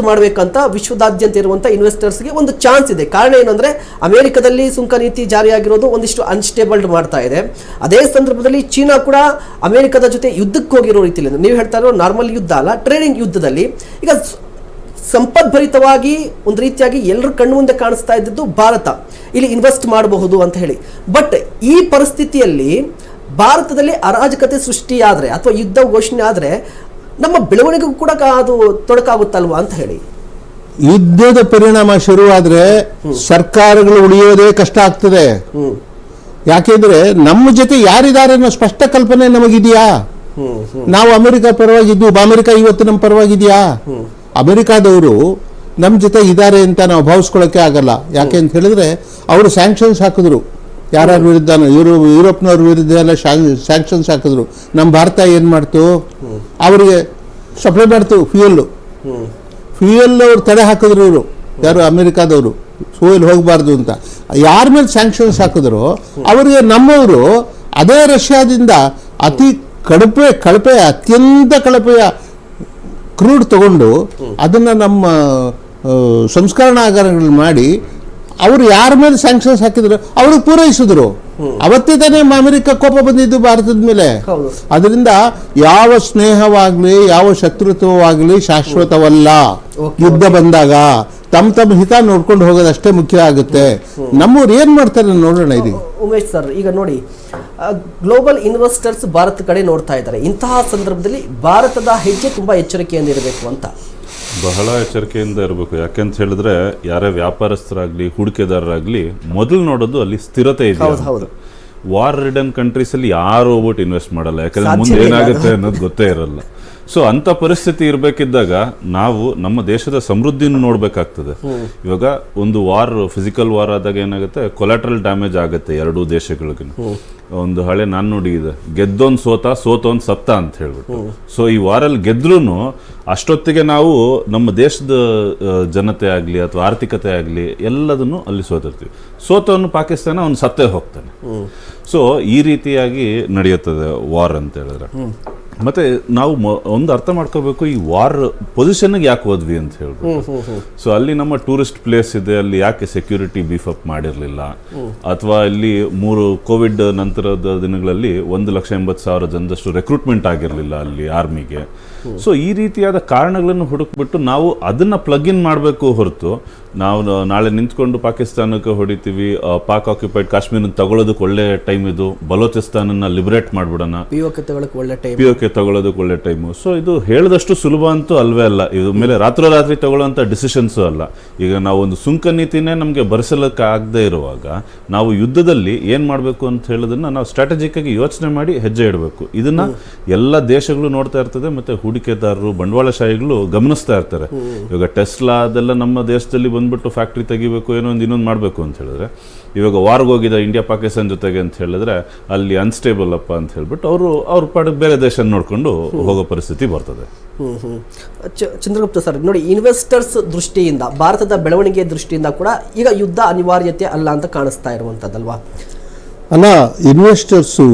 Invest ಮಾಡಬೇಕಂತ ವಿಶ್ವದಾದ್ಯಂತ ಇರುವಂಥ ಇನ್ವೆಸ್ಟರ್ಸ್ಗೆ ಒಂದು ಚಾನ್ಸ್ ಇದೆ. ಕಾರಣ ಏನಂದ್ರೆ, ಅಮೆರಿಕದಲ್ಲಿ ಸುಂಕ ನೀತಿ ಜಾರಿಯಾಗಿರೋದು ಒಂದಿಷ್ಟು ಅನ್ಸ್ಟೇಬಲ್ಡ್ ಮಾಡ್ತಾ ಇದೆ. ಅದೇ ಸಂದರ್ಭದಲ್ಲಿ ಚೀನಾ ಕೂಡ ಅಮೆರಿಕದ ಜೊತೆ ಯುದ್ಧಕ್ಕೆ ಹೋಗಿರೋ ರೀತಿಯಲ್ಲಿ ನೀವು ಹೇಳ್ತಾ ಇರೋ ನಾರ್ಮಲ್ ಯುದ್ಧ ಅಲ್ಲ ಟ್ರೇಡಿಂಗ್ ಯುದ್ಧದಲ್ಲಿ. ಈಗ ಸಂಪದ್ಭರಿತವಾಗಿ ಒಂದು ರೀತಿಯಾಗಿ ಎಲ್ಲರ ಕಣ್ಣು ಮುಂದೆ ಕಾಣಿಸ್ತಾ ಇದ್ದದ್ದು ಭಾರತ. ಇಲ್ಲಿ ಇನ್ವೆಸ್ಟ್ ಮಾಡಬಹುದು ಅಂತ ಹೇಳಿ. ಬಟ್ ಈ ಪರಿಸ್ಥಿತಿಯಲ್ಲಿ ಭಾರತದಲ್ಲಿ ಅರಾಜಕತೆ ಸೃಷ್ಟಿಯಾದರೆ, ಅಥವಾ ಯುದ್ಧ ಘೋಷಣೆ ಆದರೆ ನಮ್ಮ ಬೆಳವಣಿಗೆಗೂ ಕೂಡ ಅದು ತೊಡಕಾಗುತ್ತಲ್ವಾ ಅಂತ ಹೇಳಿ. ಯುದ್ಧದ ಪರಿಣಾಮ ಶುರುವಾದ್ರೆ ಸರ್ಕಾರಗಳು ಉಳಿಯೋದೇ ಕಷ್ಟ ಆಗ್ತದೆ. ಯಾಕೆಂದ್ರೆ ನಮ್ಮ ಜೊತೆ ಯಾರಿದ್ದಾರೆ ಅನ್ನೋ ಸ್ಪಷ್ಟ ಕಲ್ಪನೆ ನಮಗಿದೆಯಾ? ನಾವು ಅಮೆರಿಕ ಪರವಾಗಿದ್ದು ಅಮೆರಿಕ ಇವತ್ತು ನಮ್ಮ ಪರವಾಗಿದೆಯಾ? ಅಮೆರಿಕಾದವರು ನಮ್ಮ ಜೊತೆ ಇದ್ದಾರೆ ಅಂತ ನಾವು ಭಾವಿಸ್ಕೊಳ್ಳೋಕೆ ಆಗಲ್ಲ. ಯಾಕೆ ಅಂತ ಹೇಳಿದ್ರೆ ಅವರು ಸ್ಯಾಂಕ್ಷನ್ಸ್ ಹಾಕಿದ್ರು. ಯಾರ್ಯಾರ ವಿರುದ್ಧ ಯೂರೋ ಯುರೋಪ್ನವ್ರ ವಿರುದ್ಧ ಎಲ್ಲ ಸ್ಯಾಂಕ್ಷನ್ಸ್ ಹಾಕಿದ್ರು. ನಮ್ಮ ಭಾರತ ಏನು ಮಾಡ್ತು? ಅವರಿಗೆ ಸಪ್ಲೈ ಮಾಡ್ತು ಫ್ಯೂಯಲ್ಲು ಫ್ಯೂಯಲ್ ಅವ್ರು ತಡೆ ಹಾಕಿದ್ರು ಇವರು. ಯಾರು? ಅಮೆರಿಕಾದವರು. ಫ್ಯೂಯಲ್ ಹೋಗಬಾರ್ದು ಅಂತ. ಯಾರ ಮೇಲೆ ಸ್ಯಾಂಕ್ಷನ್ಸ್ ಹಾಕಿದ್ರು, ಅವರಿಗೆ ನಮ್ಮವರು ಅದೇ ರಷ್ಯಾದಿಂದ ಅತಿ ಕಳಪೆ ಕಳಪೆ, ಅತ್ಯಂತ ಕಳಪೆಯ ಕ್ರೂಡ್ ತಗೊಂಡು ಅದನ್ನು ನಮ್ಮ ಸಂಸ್ಕರಣಾಗಾರಗಳು ಮಾಡಿ ಅವರು ಯಾರ ಮೇಲೆ ಸ್ಯಾಂಕ್ಷನ್ಸ್ ಹಾಕಿದ್ರು? ಅವರು ಪೂರೈಸಿದ್ರು. ಅವತ್ತೇ ತಾನೇ ಅಮೆರಿಕ ಕೋಪ ಬಂದಿದ್ದು ಭಾರತದ ಮೇಲೆ. ಅದರಿಂದ ಯಾವ ಸ್ನೇಹವಾಗ್ಲಿ ಯಾವ ಶತ್ರುತ್ವವಾಗ್ಲಿ ಶಾಶ್ವತವಲ್ಲ. ಯುದ್ಧ ಬಂದಾಗ ತಮ್ಮ ತಮ್ಮ ಹಿತ ನೋಡ್ಕೊಂಡು ಹೋಗೋದಷ್ಟೇ ಮುಖ್ಯ ಆಗುತ್ತೆ. ನಮ್ಮವ್ರು ಏನ್ ಮಾಡ್ತಾರೆ ನೋಡೋಣ ಇದು. ಉಮೇಶ್ ಸರ್ ಈಗ ನೋಡಿ ಗ್ಲೋಬಲ್ ಇನ್ವೆಸ್ಟರ್ಸ್ ಭಾರತ ಕಡೆ ನೋಡ್ತಾ ಇದ್ದಾರೆ. ಇಂತಹ ಸಂದರ್ಭದಲ್ಲಿ ಭಾರತದ ಹೆಜ್ಜೆ ತುಂಬಾ ಎಚ್ಚರಿಕೆಯಿಂದ ಇರಬೇಕು ಅಂತ. ಬಹಳ ಎಚ್ಚರಿಕೆಯಿಂದ ಇರಬೇಕು. ಯಾಕೆಂತ ಹೇಳಿದ್ರೆ ಯಾರೇ ವ್ಯಾಪಾರಸ್ಥರಾಗ್ಲಿ ಹೂಡಿಕೆದಾರರಾಗ್ಲಿ ಮೊದಲು ನೋಡೋದು ಅಲ್ಲಿ ಸ್ಥಿರತೆ ಇದೆ ಹೌದು. ವಾರ್ ರಿಡನ್ ಕಂಟ್ರೀಸ್ ಅಲ್ಲಿ ಯಾರು ಹೋಗ್ಬಿಟ್ಟು ಇನ್ವೆಸ್ಟ್ ಮಾಡಲ್ಲ. ಯಾಕಂದ್ರೆ ಮುಂದೆ ಏನಾಗುತ್ತೆ ಅನ್ನೋದು ಗೊತ್ತೇ ಇರಲ್ಲ. ಸೊ ಅಂತ ಪರಿಸ್ಥಿತಿ ಇರಬೇಕಿದ್ದಾಗ ನಾವು ನಮ್ಮ ದೇಶದ ಸಮೃದ್ಧಿಯನ್ನು ನೋಡಬೇಕಾಗ್ತದೆ. ಇವಾಗ ಒಂದು ವಾರ್ ಫಿಸಿಕಲ್ ವಾರ್ ಆದಾಗ ಏನಾಗುತ್ತೆ? ಕೊಲಾಟ್ರಲ್ ಡ್ಯಾಮೇಜ್ ಆಗುತ್ತೆ ಎರಡೂ ದೇಶಗಳಿಗೆ ಒಂದು ಹಳೆ ನಾಣ್ಣುಡಿ ಇದೆ. ಗೆದ್ದೊಂದ್ ಸೋತ ಸೋತೊಂದ್ ಸತ್ತ ಅಂತ ಹೇಳ್ಬಿಟ್ಟು. ಸೊ ಈ ವಾರಲ್ಲಿ ಗೆದ್ರೂ ಅಷ್ಟೊತ್ತಿಗೆ ನಾವು ನಮ್ಮ ದೇಶದ ಜನತೆ ಆಗಲಿ ಅಥವಾ ಆರ್ಥಿಕತೆ ಆಗಲಿ ಎಲ್ಲದನ್ನು ಅಲ್ಲಿ ಸೋತಿರ್ತೀವಿ. ಸೋತವನು ಪಾಕಿಸ್ತಾನ ಅವ್ನು ಸತ್ತೇ ಹೋಗ್ತಾನೆ. ಸೊ ಈ ರೀತಿಯಾಗಿ ನಡೆಯುತ್ತದೆ ವಾರ್ ಅಂತ ಹೇಳಿದ್ರೆ. ಮತ್ತೆ ನಾವು ಒಂದು ಅರ್ಥ ಮಾಡ್ಕೋಬೇಕು ಈ ವಾರ್ ಪೊಸಿಷನ್ಗೆ ಯಾಕೆ ಹೋದ್ವಿ ಅಂತ ಹೇಳ್ಬಿಟ್ಟು. ಸೊ ಅಲ್ಲಿ ನಮ್ಮ ಟೂರಿಸ್ಟ್ ಪ್ಲೇಸ್ ಇದೆ ಅಲ್ಲಿ ಯಾಕೆ ಸೆಕ್ಯೂರಿಟಿ ಬೀಫ್ ಅಪ್ ಮಾಡಿರಲಿಲ್ಲ? ಅಥವಾ ಇಲ್ಲಿ ಮೂರು ಕೋವಿಡ್ ನಂತರದ ದಿನಗಳಲ್ಲಿ ಒಂದು ಲಕ್ಷ ಎಂಬತ್ತು ಸಾವಿರ ಜನದಷ್ಟು ರೆಕ್ರೂಟ್ಮೆಂಟ್ ಆಗಿರಲಿಲ್ಲ ಅಲ್ಲಿ ಆರ್ಮಿಗೆ ಸೊ ಈ ರೀತಿಯಾದ ಕಾರಣಗಳನ್ನು ಹುಡುಕ್ಬಿಟ್ಟು ನಾವು ಅದನ್ನ ಪ್ಲಗ್ ಇನ್ ಮಾಡಬೇಕು ಹೊರತು ನಾವು ನಾಳೆ ನಿಂತ್ಕೊಂಡು ಪಾಕಿಸ್ತಾನಕ್ಕೆ ಹೊಡಿತೀವಿ ಪಾಕ್ ಆಕ್ಯುಪೈಡ್ ಕಾಶ್ಮೀರ ತಗೊಳ್ಳೋದಕ್ಕೆ ಒಳ್ಳೆ ಟೈಮ್ ಇದು ಬಲೋಚಿಸ್ತಾನನ್ನ ಲಿಬರೇಟ್ ಮಾಡ್ಬಿಡೋಣ. ಒಳ್ಳೆ ಟೈಮ್ ಪಿ ಓಕೆ ತಗೊಳ್ಳೋದಕ್ಕೆ ಒಳ್ಳೆ ಟೈಮು ಸೊ ಇದು ಹೇಳಿದಷ್ಟು ಸುಲಭ ಅಂತೂ ಅಲ್ವೇ ಅಲ್ಲ. ಇದು ಮೇಲೆ ರಾತ್ರೋರಾತ್ರಿ ತಗೊಳ್ಳೋಂಥ ಡಿಸಿಷನ್ಸು ಅಲ್ಲ. ಈಗ ನಾವು ಒಂದು ಸುಂಕ ನೀತಿನೇ ನಮಗೆ ಭರಿಸಲಿಕ್ಕೆ ಆಗದೆ ಇರುವಾಗ ನಾವು ಯುದ್ಧದಲ್ಲಿ ಏನು ಮಾಡಬೇಕು ಅಂತ ಹೇಳೋದನ್ನ ನಾವು ಸ್ಟ್ರಾಟಜಿಕ್ ಆಗಿ ಯೋಚನೆ ಮಾಡಿ ಹೆಜ್ಜೆ ಇಡಬೇಕು. ಇದನ್ನ ಎಲ್ಲ ದೇಶಗಳು ನೋಡ್ತಾ ಇರ್ತದೆ ಮತ್ತೆ ಹೂಡಿಕೆದಾರರು ಬಂಡವಾಳಶಾಹಿಗಳು ಗಮನಿಸ್ತಾ ಇರ್ತಾರೆ. ಇವಾಗ ಟೆಸ್ಲಾ ಅದೆಲ್ಲ ನಮ್ಮ ದೇಶದಲ್ಲಿ ಬಂದ್ಬಿಟ್ಟು ಫ್ಯಾಕ್ಟ್ರಿ ತೆಗಿಬೇಕು ಏನೋ ಒಂದು ಇನ್ನೊಂದು ಮಾಡಬೇಕು ಅಂತ ಹೇಳಿದ್ರೆ ಇವಾಗ ವಾರ್ಗೆ ಹೋಗಿದ ಇಂಡಿಯಾ ಪಾಕಿಸ್ತಾನ್ ಜೊತೆಗೆ ಅಂತ ಹೇಳಿದ್ರೆ ಅಲ್ಲಿ ಅನ್ಸ್ಟೇಬಲ್ ಅಪ್ಪ ಅಂತ ಹೇಳ್ಬಿಟ್ಟು ಅವರು ಅವ್ರ ಪಾಡಿಗೆ ಬೇರೆ ದೇಶ ನೋಡಿಕೊಂಡು ಹೋಗೋ ಪರಿಸ್ಥಿತಿ ಬರ್ತದೆ. ಚಂದ್ರಗುಪ್ತ ಸರ್ ನೋಡಿ ಇನ್ವೆಸ್ಟರ್ಸ್ ದೃಷ್ಟಿಯಿಂದ ಭಾರತದ ಬೆಳವಣಿಗೆ ದೃಷ್ಟಿಯಿಂದ ಕೂಡ ಈಗ ಯುದ್ಧ ಅನಿವಾರ್ಯತೆ ಅಲ್ಲ ಅಂತ ಕಾಣಿಸ್ತಾ ಇರುವಂತದ್ದಲ್ವಾ? ಅಲ್ಲ ಇನ್ವೆಸ್ಟರ್ಸು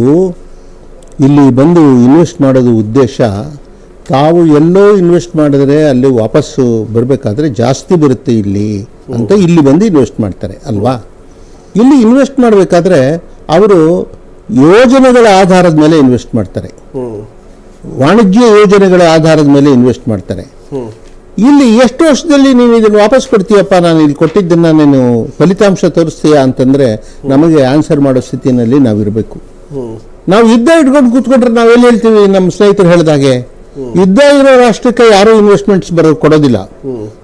ಇಲ್ಲಿ ಬಂದು ಇನ್ವೆಸ್ಟ್ ಮಾಡೋದು ಉದ್ದೇಶ ತಾವು ಎಲ್ಲೋ ಇನ್ವೆಸ್ಟ್ ಮಾಡಿದ್ರೆ ಅಲ್ಲಿ ವಾಪಸ್ಸು ಬರಬೇಕಾದ್ರೆ ಜಾಸ್ತಿ ಬರುತ್ತೆ ಇಲ್ಲಿ ಅಂತ ಇಲ್ಲಿ ಬಂದು ಇನ್ವೆಸ್ಟ್ ಮಾಡ್ತಾರೆ ಅಲ್ವಾ? ಇಲ್ಲಿ ಇನ್ವೆಸ್ಟ್ ಮಾಡಬೇಕಾದ್ರೆ ಅವರು ಯೋಜನೆಗಳ ಆಧಾರದ ಮೇಲೆ ಇನ್ವೆಸ್ಟ್ ಮಾಡ್ತಾರೆ. ವಾಣಿಜ್ಯ ಯೋಜನೆಗಳ ಆಧಾರದ ಮೇಲೆ ಇನ್ವೆಸ್ಟ್ ಮಾಡ್ತಾರೆ. ಇಲ್ಲಿ ಎಷ್ಟು ವರ್ಷದಲ್ಲಿ ನೀವು ಇದನ್ನು ವಾಪಸ್ ಕೊಡ್ತೀಯಪ್ಪ? ನಾನು ಇಲ್ಲಿ ಕೊಟ್ಟಿದ್ದನ್ನು ನೀನು ಫಲಿತಾಂಶ ತೋರಿಸ್ತೀಯಾ ಅಂತಂದರೆ ನಮಗೆ ಆನ್ಸರ್ ಮಾಡೋ ಸ್ಥಿತಿನಲ್ಲಿ ನಾವಿರಬೇಕು. ನಾವು ಇದ್ದ ಇಟ್ಕೊಂಡು ಕೂತ್ಕೊಂಡ್ರೆ ನಾವು ಎಲ್ಲಿ ಹೇಳ್ತೀವಿ? ನಮ್ಮ ಸ್ನೇಹಿತರು ಹೇಳಿದಾಗೆ. ಯುದ್ಧ ಇರೋ ರಾಷ್ಟ್ರಕ್ಕೆ ಯಾರು ಇನ್ವೆಸ್ಟ್ಮೆಂಟ್ಸ್ ಬರ ಕೊಡೋದಿಲ್ಲ.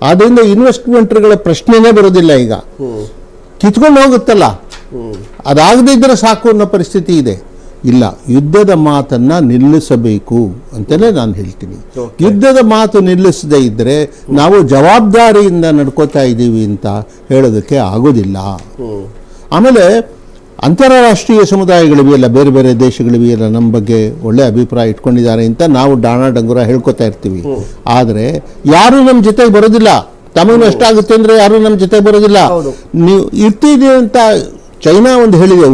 ಆದ್ರಿಂದ ಇನ್ವೆಸ್ಟ್ಮೆಂಟ್ಗಳ ಪ್ರಶ್ನೆನೇ ಬರೋದಿಲ್ಲ ಈಗ. ಕಿತ್ಕೊಂಡು ಹೋಗುತ್ತಲ್ಲ? ಅದಾಗದೇ ಇದ್ರೆ ಸಾಕು ಅನ್ನೋ ಪರಿಸ್ಥಿತಿ ಇದೆ. ಇಲ್ಲ ಯುದ್ಧದ ಮಾತನ್ನ ನಿಲ್ಲಿಸಬೇಕು ಅಂತಲೇ ನಾನು ಹೇಳ್ತೀನಿ. ಯುದ್ಧದ ಮಾತು ನಿಲ್ಲಿಸದೆ ಇದ್ರೆ ನಾವು ಜವಾಬ್ದಾರಿಯಿಂದ ನಡ್ಕೋತಾ ಇದ್ದೀವಿ ಅಂತ ಹೇಳೋದಕ್ಕೆ ಆಗೋದಿಲ್ಲ. ಆಮೇಲೆ ಅಂತಾರಾಷ್ಟ್ರೀಯ ಸಮುದಾಯಗಳಿವೆಯಲ್ಲ ಬೇರೆ ಬೇರೆ ದೇಶಗಳಿವೆಯಲ್ಲ ನಮ್ಮ ಬಗ್ಗೆ ಒಳ್ಳೆ ಅಭಿಪ್ರಾಯ ಇಟ್ಕೊಂಡಿದ್ದಾರೆ ಅಂತ ನಾವು ಡಾಣ ಡಂಗುರ ಹೇಳ್ಕೊತಾ ಇರ್ತೀವಿ. ಆದರೆ ಯಾರು ನಮ್ಮ ಜೊತೆಗೆ ಬರೋದಿಲ್ಲ. ತಮಗೆ ನಷ್ಟ ಆಗುತ್ತೆ ಅಂದ್ರೆ ಯಾರು ನಮ್ಮ ಜೊತೆಗೆ ಬರೋದಿಲ್ಲ. ನೀವು ಇರ್ತೀವಿ ಅಂತ ಚೈನಾ ಒಂದು ಹೇಳಿದೆ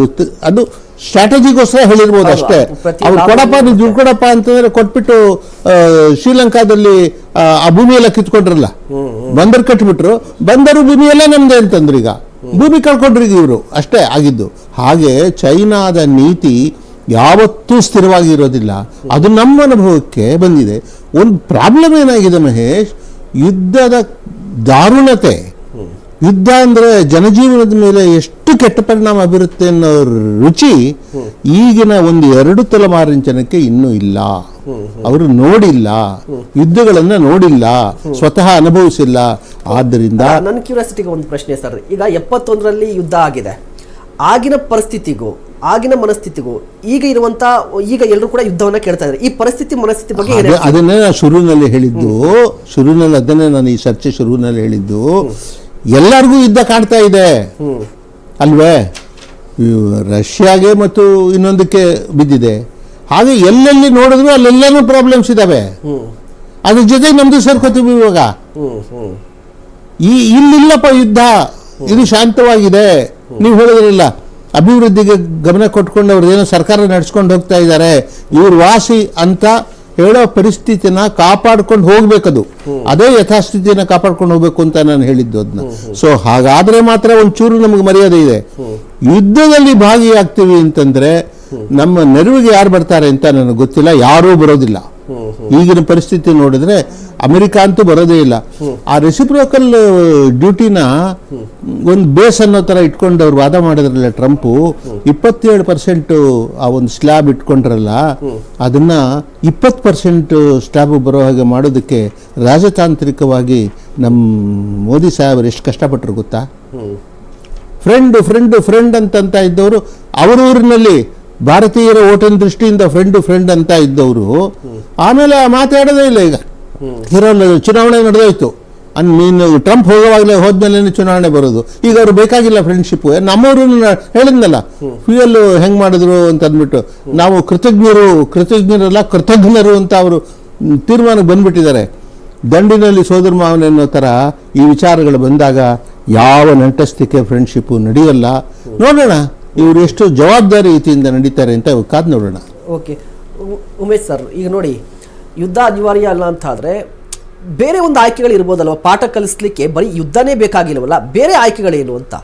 ಅದು ಸ್ಟ್ರಾಟಜಿಗೋಸ್ಕರ ಹೇಳಿರ್ಬೋದು ಅಷ್ಟೇ. ಅವ್ರು ಕೊಡಪ್ಪ ನೀವು ದುಡ್ಡು ಕೊಡಪ್ಪ ಅಂತಂದ್ರೆ ಕೊಟ್ಬಿಟ್ಟು ಶ್ರೀಲಂಕಾದಲ್ಲಿ ಆ, ಭೂಮಿಯೆಲ್ಲ ಭೂಮಿ ಎಲ್ಲ ಕಿತ್ಕೊಂಡ್ರಲ್ಲ. ಬಂದರ್ ಕಟ್ಬಿಟ್ರು. ಬಂದರು ಭೂಮಿ ಎಲ್ಲ ನಮ್ದೇ ಅಂತಂದ್ರು ಈಗ. ಭೂಮಿ ಕಳ್ಕೊಂಡ್ರಿ ಇವರು. ಅಷ್ಟೇ ಆಗಿದ್ದು. ಹಾಗೆ ಚೈನಾದ ನೀತಿ ಯಾವತ್ತೂ ಸ್ಥಿರವಾಗಿರೋದಿಲ್ಲ. ಅದು ನಮ್ಮ ಅನುಭವಕ್ಕೆ ಬಂದಿದೆ. ಒಂದು ಪ್ರಾಬ್ಲಮ್ ಏನಾಗಿದೆ ಮಹೇಶ್ ಯುದ್ಧದ ದಾರುಣತೆ. ಯುದ್ಧ ಅಂದ್ರೆ ಜನಜೀವನದ ಮೇಲೆ ಎಷ್ಟು ಕೆಟ್ಟ ಪರಿಣಾಮ ಬೀರುತ್ತೆ ಅನ್ನೋ ರುಚಿ ಈಗಿನ ಒಂದು ಎರಡು ತಲೆಮಾರಿನ ಜನಕ್ಕೆ ಇನ್ನೂ ಇಲ್ಲ. ಅವರು ನೋಡಿಲ್ಲ. ಯುದ್ಧಗಳನ್ನ ನೋಡಿಲ್ಲ. ಸ್ವತಃ ಅನುಭವಿಸಿಲ್ಲ. ಆದ್ದರಿಂದ ನನ್ನ ಕ್ಯೂರಿಯಾಸಿಟಿಗೆ ಒಂದು ಪ್ರಶ್ನೆ ಸರ್. ಈಗ ಎಪ್ಪತ್ತೊಂದರಲ್ಲಿ ಯುದ್ಧ ಆಗಿದೆ. ಆಗಿನ ಪರಿಸ್ಥಿತಿಗೂ ಆಗಿನ ಮನಸ್ಥಿತಿಗೂ ಈಗ ಇರುವಂತ ಈಗ ಎಲ್ಲರೂ ಕೂಡ ಯುದ್ಧವನ್ನ ಕೇಳ್ತಾ ಇದ್ದಾರೆ ಈ ಪರಿಸ್ಥಿತಿ ಮನಸ್ಥಿತಿ ಬಗ್ಗೆ ಅದನ್ನೇ ನಾನು ಶುರುವಿನಲ್ಲಿ ಹೇಳಿದ್ದು. ಶುರುವಿನಲ್ಲಿ ಅದನ್ನೇ ನಾನು ಈ ಚರ್ಚೆ ಶುರುವಿನಲ್ಲಿ ಹೇಳಿದ್ದು. ಎಲ್ಲರಿಗೂ ಯುದ್ಧ ಕಾಣ್ತಾ ಇದೆ. ಅಲ್ವೇ? ರಷ್ಯಾಗೆ ಮತ್ತು ಇನ್ನೊಂದಕ್ಕೆ ಬಿದ್ದಿದೆ. ಹಾಗೆ ಎಲ್ಲೆಲ್ಲಿ ನೋಡಿದ್ರು ಅಲ್ಲೆಲ್ಲನೂ ಪ್ರಾಬ್ಲಮ್ಸ್ ಇದಾವೆ. ಅದ್ರ ಜೊತೆ ನಮ್ದು ಸೇರ್ಕೋತೀವಿ ಇವಾಗ. ಈ ಇಲ್ಲಿಲ್ಲಪ್ಪ ಯುದ್ಧ. ಇದು ಶಾಂತವಾಗಿದೆ. ನೀವು ಹೇಳಿದ್ರಲ್ಲ ಅಭಿವೃದ್ಧಿಗೆ ಗಮನ ಕೊಟ್ಕೊಂಡು ಅವ್ರದ್ದು ಏನೋ ಸರ್ಕಾರ ನಡೆಸ್ಕೊಂಡು ಹೋಗ್ತಾ ಇದ್ದಾರೆ. ಇವ್ರ ವಾಸಿ ಅಂತ ಹೇಳೋ ಪರಿಸ್ಥಿತಿನ ಕಾಪಾಡ್ಕೊಂಡು ಹೋಗ್ಬೇಕದು. ಅದೇ ಯಥಾಸ್ಥಿತಿನ ಕಾಪಾಡ್ಕೊಂಡು ಹೋಗ್ಬೇಕು ಅಂತ ನಾನು ಹೇಳಿದ್ದು ಅದನ್ನ ಸೊ ಹಾಗಾದ್ರೆ ಮಾತ್ರ ಒಂಚೂರು ನಮಗೆ ಮರ್ಯಾದೆ ಇದೆ. ಯುದ್ಧದಲ್ಲಿ ಭಾಗಿಯಾಗ್ತೀವಿ ಅಂತಂದ್ರೆ ನಮ್ಮ ನೆರವಿಗೆ ಯಾರು ಬರ್ತಾರೆ ಅಂತ ನನಗೆ ಗೊತ್ತಿಲ್ಲ. ಯಾರೂ ಬರೋದಿಲ್ಲ. ಈಗಿನ ಪರಿಸ್ಥಿತಿ ನೋಡಿದ್ರೆ ಅಮೆರಿಕ ಅಂತೂ ಬರೋದೇ ಇಲ್ಲ. ಆ ರೆಸಿಪ್ರೋಕಲ್ ಡ್ಯೂಟಿನ ಒಂದು ಬೇಸ್ ಅನ್ನೋ ತರ ಇಟ್ಕೊಂಡು ಅವ್ರು ವಾದ ಮಾಡಿದ್ರಲ್ಲ ಟ್ರಂಪು ಇಪ್ಪತ್ತೇಳು ಪರ್ಸೆಂಟ್ ಆ ಒಂದು ಸ್ಲ್ಯಾಬ್ ಇಟ್ಕೊಂಡ್ರಲ್ಲ ಅದನ್ನ ಇಪ್ಪತ್ತು ಪರ್ಸೆಂಟ್ ಸ್ಲ್ಯಾಬ್ ಬರೋ ಹಾಗೆ ಮಾಡೋದಕ್ಕೆ ರಾಜತಾಂತ್ರಿಕವಾಗಿ ನಮ್ಮ ಮೋದಿ ಸಾಹೇಬರು ಎಷ್ಟು ಕಷ್ಟಪಟ್ಟರು ಗೊತ್ತಾ? ಫ್ರೆಂಡ್ ಫ್ರೆಂಡ್ ಫ್ರೆಂಡ್ ಅಂತಂತ ಇದ್ದವರು ಅವ್ರ ಊರಿನಲ್ಲಿ ಭಾರತೀಯರ ಓಟಿನ ದೃಷ್ಟಿಯಿಂದ ಫ್ರೆಂಡ್ ಫ್ರೆಂಡ್ ಅಂತ ಇದ್ದವರು, ಆಮೇಲೆ ಮಾತಾಡೋದೇ ಇಲ್ಲ ಈಗ. ಇರೋಲ್ಲ ಚುನಾವಣೆ ನಡೆದೋಯ್ತು. ಅನ್ ನೀನು ಟ್ರಂಪ್ ಹೋಗೋವಾಗಲೇ ಹೋದ್ಮೇಲೆ ಚುನಾವಣೆ ಬರೋದು. ಈಗ ಅವ್ರು ಬೇಕಾಗಿಲ್ಲ ಫ್ರೆಂಡ್ಶಿಪ್ ನಮ್ಮವರು ಹೇಳಿದ್ನಲ್ಲ ಫ್ಯೂಯಲ್ ಹೆಂಗ್ ಮಾಡಿದ್ರು ಅಂತ ಅಂದ್ಬಿಟ್ಟು, ನಾವು ಕೃತಜ್ಞರು, ಕೃತಜ್ಞರಲ್ಲ, ಕೃತಜ್ಞರು ಅಂತ ಅವರು ತೀರ್ಮಾನಕ್ಕೆ ಬಂದ್ಬಿಟ್ಟಿದ್ದಾರೆ. ದಂಡಿನಲ್ಲಿ ಸೋದರ ಮಾವನ ಅನ್ನೋ ಥರ ಈ ವಿಚಾರಗಳು ಬಂದಾಗ ಯಾವ ನಂಟಸ್ತಿಕೆ ಫ್ರೆಂಡ್ಶಿಪ್ಪು ನಡೆಯಲ್ಲ. ನೋಡೋಣ. ಇವರು ಎಷ್ಟು ಜವಾಬ್ದಾರಿಯುತಿಯಿಂದ ನಡೀತಾರೆ ಅಂತ ಕಾದ್ ನೋಡೋಣ. ಓಕೆ. ಉಮೇಶ್ ಸರ್ ಈಗ ನೋಡಿ ಯುದ್ಧ ಅನಿವಾರ್ಯ ಅಲ್ಲ ಅಂತ ಆದರೆ ಬೇರೆ ಒಂದು ಆಯ್ಕೆಗಳು ಇರ್ಬೋದಲ್ವ? ಪಾಠ ಕಲಿಸ್ಲಿಕ್ಕೆ ಬರೀ ಯುದ್ಧನೇ ಬೇಕಾಗಿಲ್ವಲ್ಲ ಬೇರೆ ಆಯ್ಕೆಗಳೇನು ಅಂತ?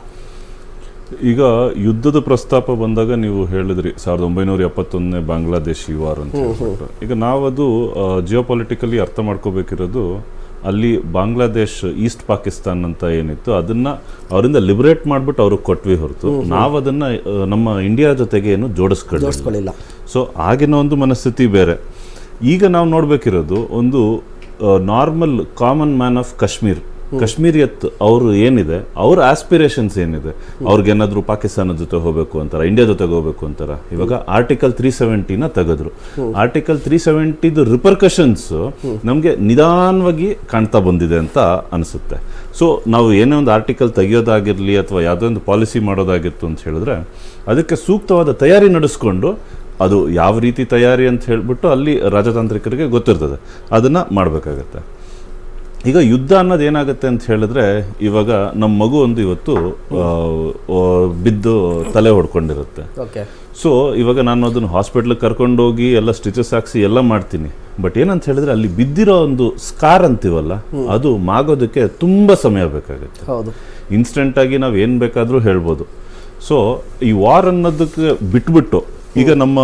ಈಗ ಯುದ್ಧದ ಪ್ರಸ್ತಾಪ ಬಂದಾಗ ನೀವು ಹೇಳಿದ್ರಿ ಸಾವಿರದ ಒಂಬೈನೂರ ಎಪ್ಪತ್ತೊಂದನೇ ಬಾಂಗ್ಲಾದೇಶ್ ವಾರ್ ಅಂತ ಈಗ ನಾವದು ಜಿಯೋ ಪೊಲಿಟಿಕಲಿ ಅರ್ಥ ಮಾಡ್ಕೋಬೇಕಿರೋದು ಅಲ್ಲಿ ಬಾಂಗ್ಲಾದೇಶ್ ಈಸ್ಟ್ ಪಾಕಿಸ್ತಾನ್ ಅಂತ ಏನಿತ್ತು ಅದನ್ನ ಅವರಿಂದ ಲಿಬರೇಟ್ ಮಾಡ್ಬಿಟ್ಟು ಅವ್ರಿಗೆ ಕೊಟ್ವಿ ಹೊರತು. ನಾವು ಅದನ್ನ ನಮ್ಮ ಇಂಡಿಯಾ ಜೊತೆಗೆ ಏನು ಜೋಡಿಸ್ಕೊಳ್ಳಿ ಜೋಡಿಸ್ಕೊಳ್ಳಿಲ್ಲ. ಸೊ ಆಗಿನ ಒಂದು ಮನಸ್ಥಿತಿ ಬೇರೆ. ಈಗ ನಾವು ನೋಡ್ಬೇಕಿರೋದು ಒಂದು normal common man of Kashmir Kashmiriyat ಅವರು ಏನಿದೆ ಅವ್ರ ಆಸ್ಪಿರೇಷನ್ಸ್ ಏನಿದೆ ಅವ್ರಿಗೇನಾದ್ರೂ ಪಾಕಿಸ್ತಾನ ಜೊತೆ ಹೋಗ್ಬೇಕು ಅಂತಾರ ಇಂಡಿಯಾ ಜೊತೆಗೆ ಹೋಗ್ಬೇಕು ಅಂತಾರ. ಇವಾಗ ಆರ್ಟಿಕಲ್ ತ್ರೀ ಸೆವೆಂಟಿನ ತೆಗೆದ್ರು. ಆರ್ಟಿಕಲ್ ತ್ರೀ ಸೆವೆಂಟಿದು ರಿಪರ್ಕಷನ್ಸ್ ನಮಗೆ ನಿಧಾನವಾಗಿ ಕಾಣ್ತಾ ಬಂದಿದೆ ಅಂತ ಅನಿಸುತ್ತೆ. ಸೊ ನಾವು ಏನೇ ಒಂದು ಆರ್ಟಿಕಲ್ ತೆಗಿಯೋದಾಗಿರ್ಲಿ ಅಥವಾ ಯಾವುದೋ ಒಂದು ಪಾಲಿಸಿ ಮಾಡೋದಾಗಿತ್ತು ಅಂತ ಹೇಳಿದ್ರೆ ಅದಕ್ಕೆ ಸೂಕ್ತವಾದ ತಯಾರಿ ನಡೆಸ್ಕೊಂಡು ಅದು ಯಾವ ರೀತಿ ತಯಾರಿ ಅಂತ ಹೇಳ್ಬಿಟ್ಟು ಅಲ್ಲಿ ರಾಜತಾಂತ್ರಿಕರಿಗೆ ಗೊತ್ತಿರ್ತದೆ. ಅದನ್ನ ಮಾಡಬೇಕಾಗತ್ತೆ. ಈಗ ಯುದ್ಧ ಅನ್ನೋದು ಏನಾಗುತ್ತೆ ಅಂತ ಹೇಳಿದ್ರೆ ಇವಾಗ ನಮ್ಮ ಮಗು ಒಂದು ಇವತ್ತು ಬಿದ್ದು ತಲೆ ಹೊಡ್ಕೊಂಡಿರುತ್ತೆ. ಓಕೆ. ಸೊ ಇವಾಗ ನಾನು ಅದನ್ನು ಹಾಸ್ಪಿಟ್ಲಿಗೆ ಕರ್ಕೊಂಡೋಗಿ ಎಲ್ಲ ಸ್ಟಿಚಸ್ ಹಾಕ್ಸಿ ಎಲ್ಲ ಮಾಡ್ತೀನಿ. ಬಟ್ ಏನಂತ ಹೇಳಿದ್ರೆ ಅಲ್ಲಿ ಬಿದ್ದಿರೋ ಒಂದು ಸ್ಕಾರ್ ಅಂತೀವಲ್ಲ ಅದು ಮಾಗೋದಕ್ಕೆ ತುಂಬ ಸಮಯ ಬೇಕಾಗುತ್ತೆ. ಹೌದು. ಇನ್ಸ್ಟೆಂಟ್ ಆಗಿ ನಾವು ಏನು ಬೇಕಾದರೂ ಹೇಳ್ಬೋದು. ಸೊ ಈ ವಾರ್ ಅನ್ನೋದಕ್ಕೆ ಬಿಟ್ಬಿಟ್ಟು ಈಗ ನಮ್ಮ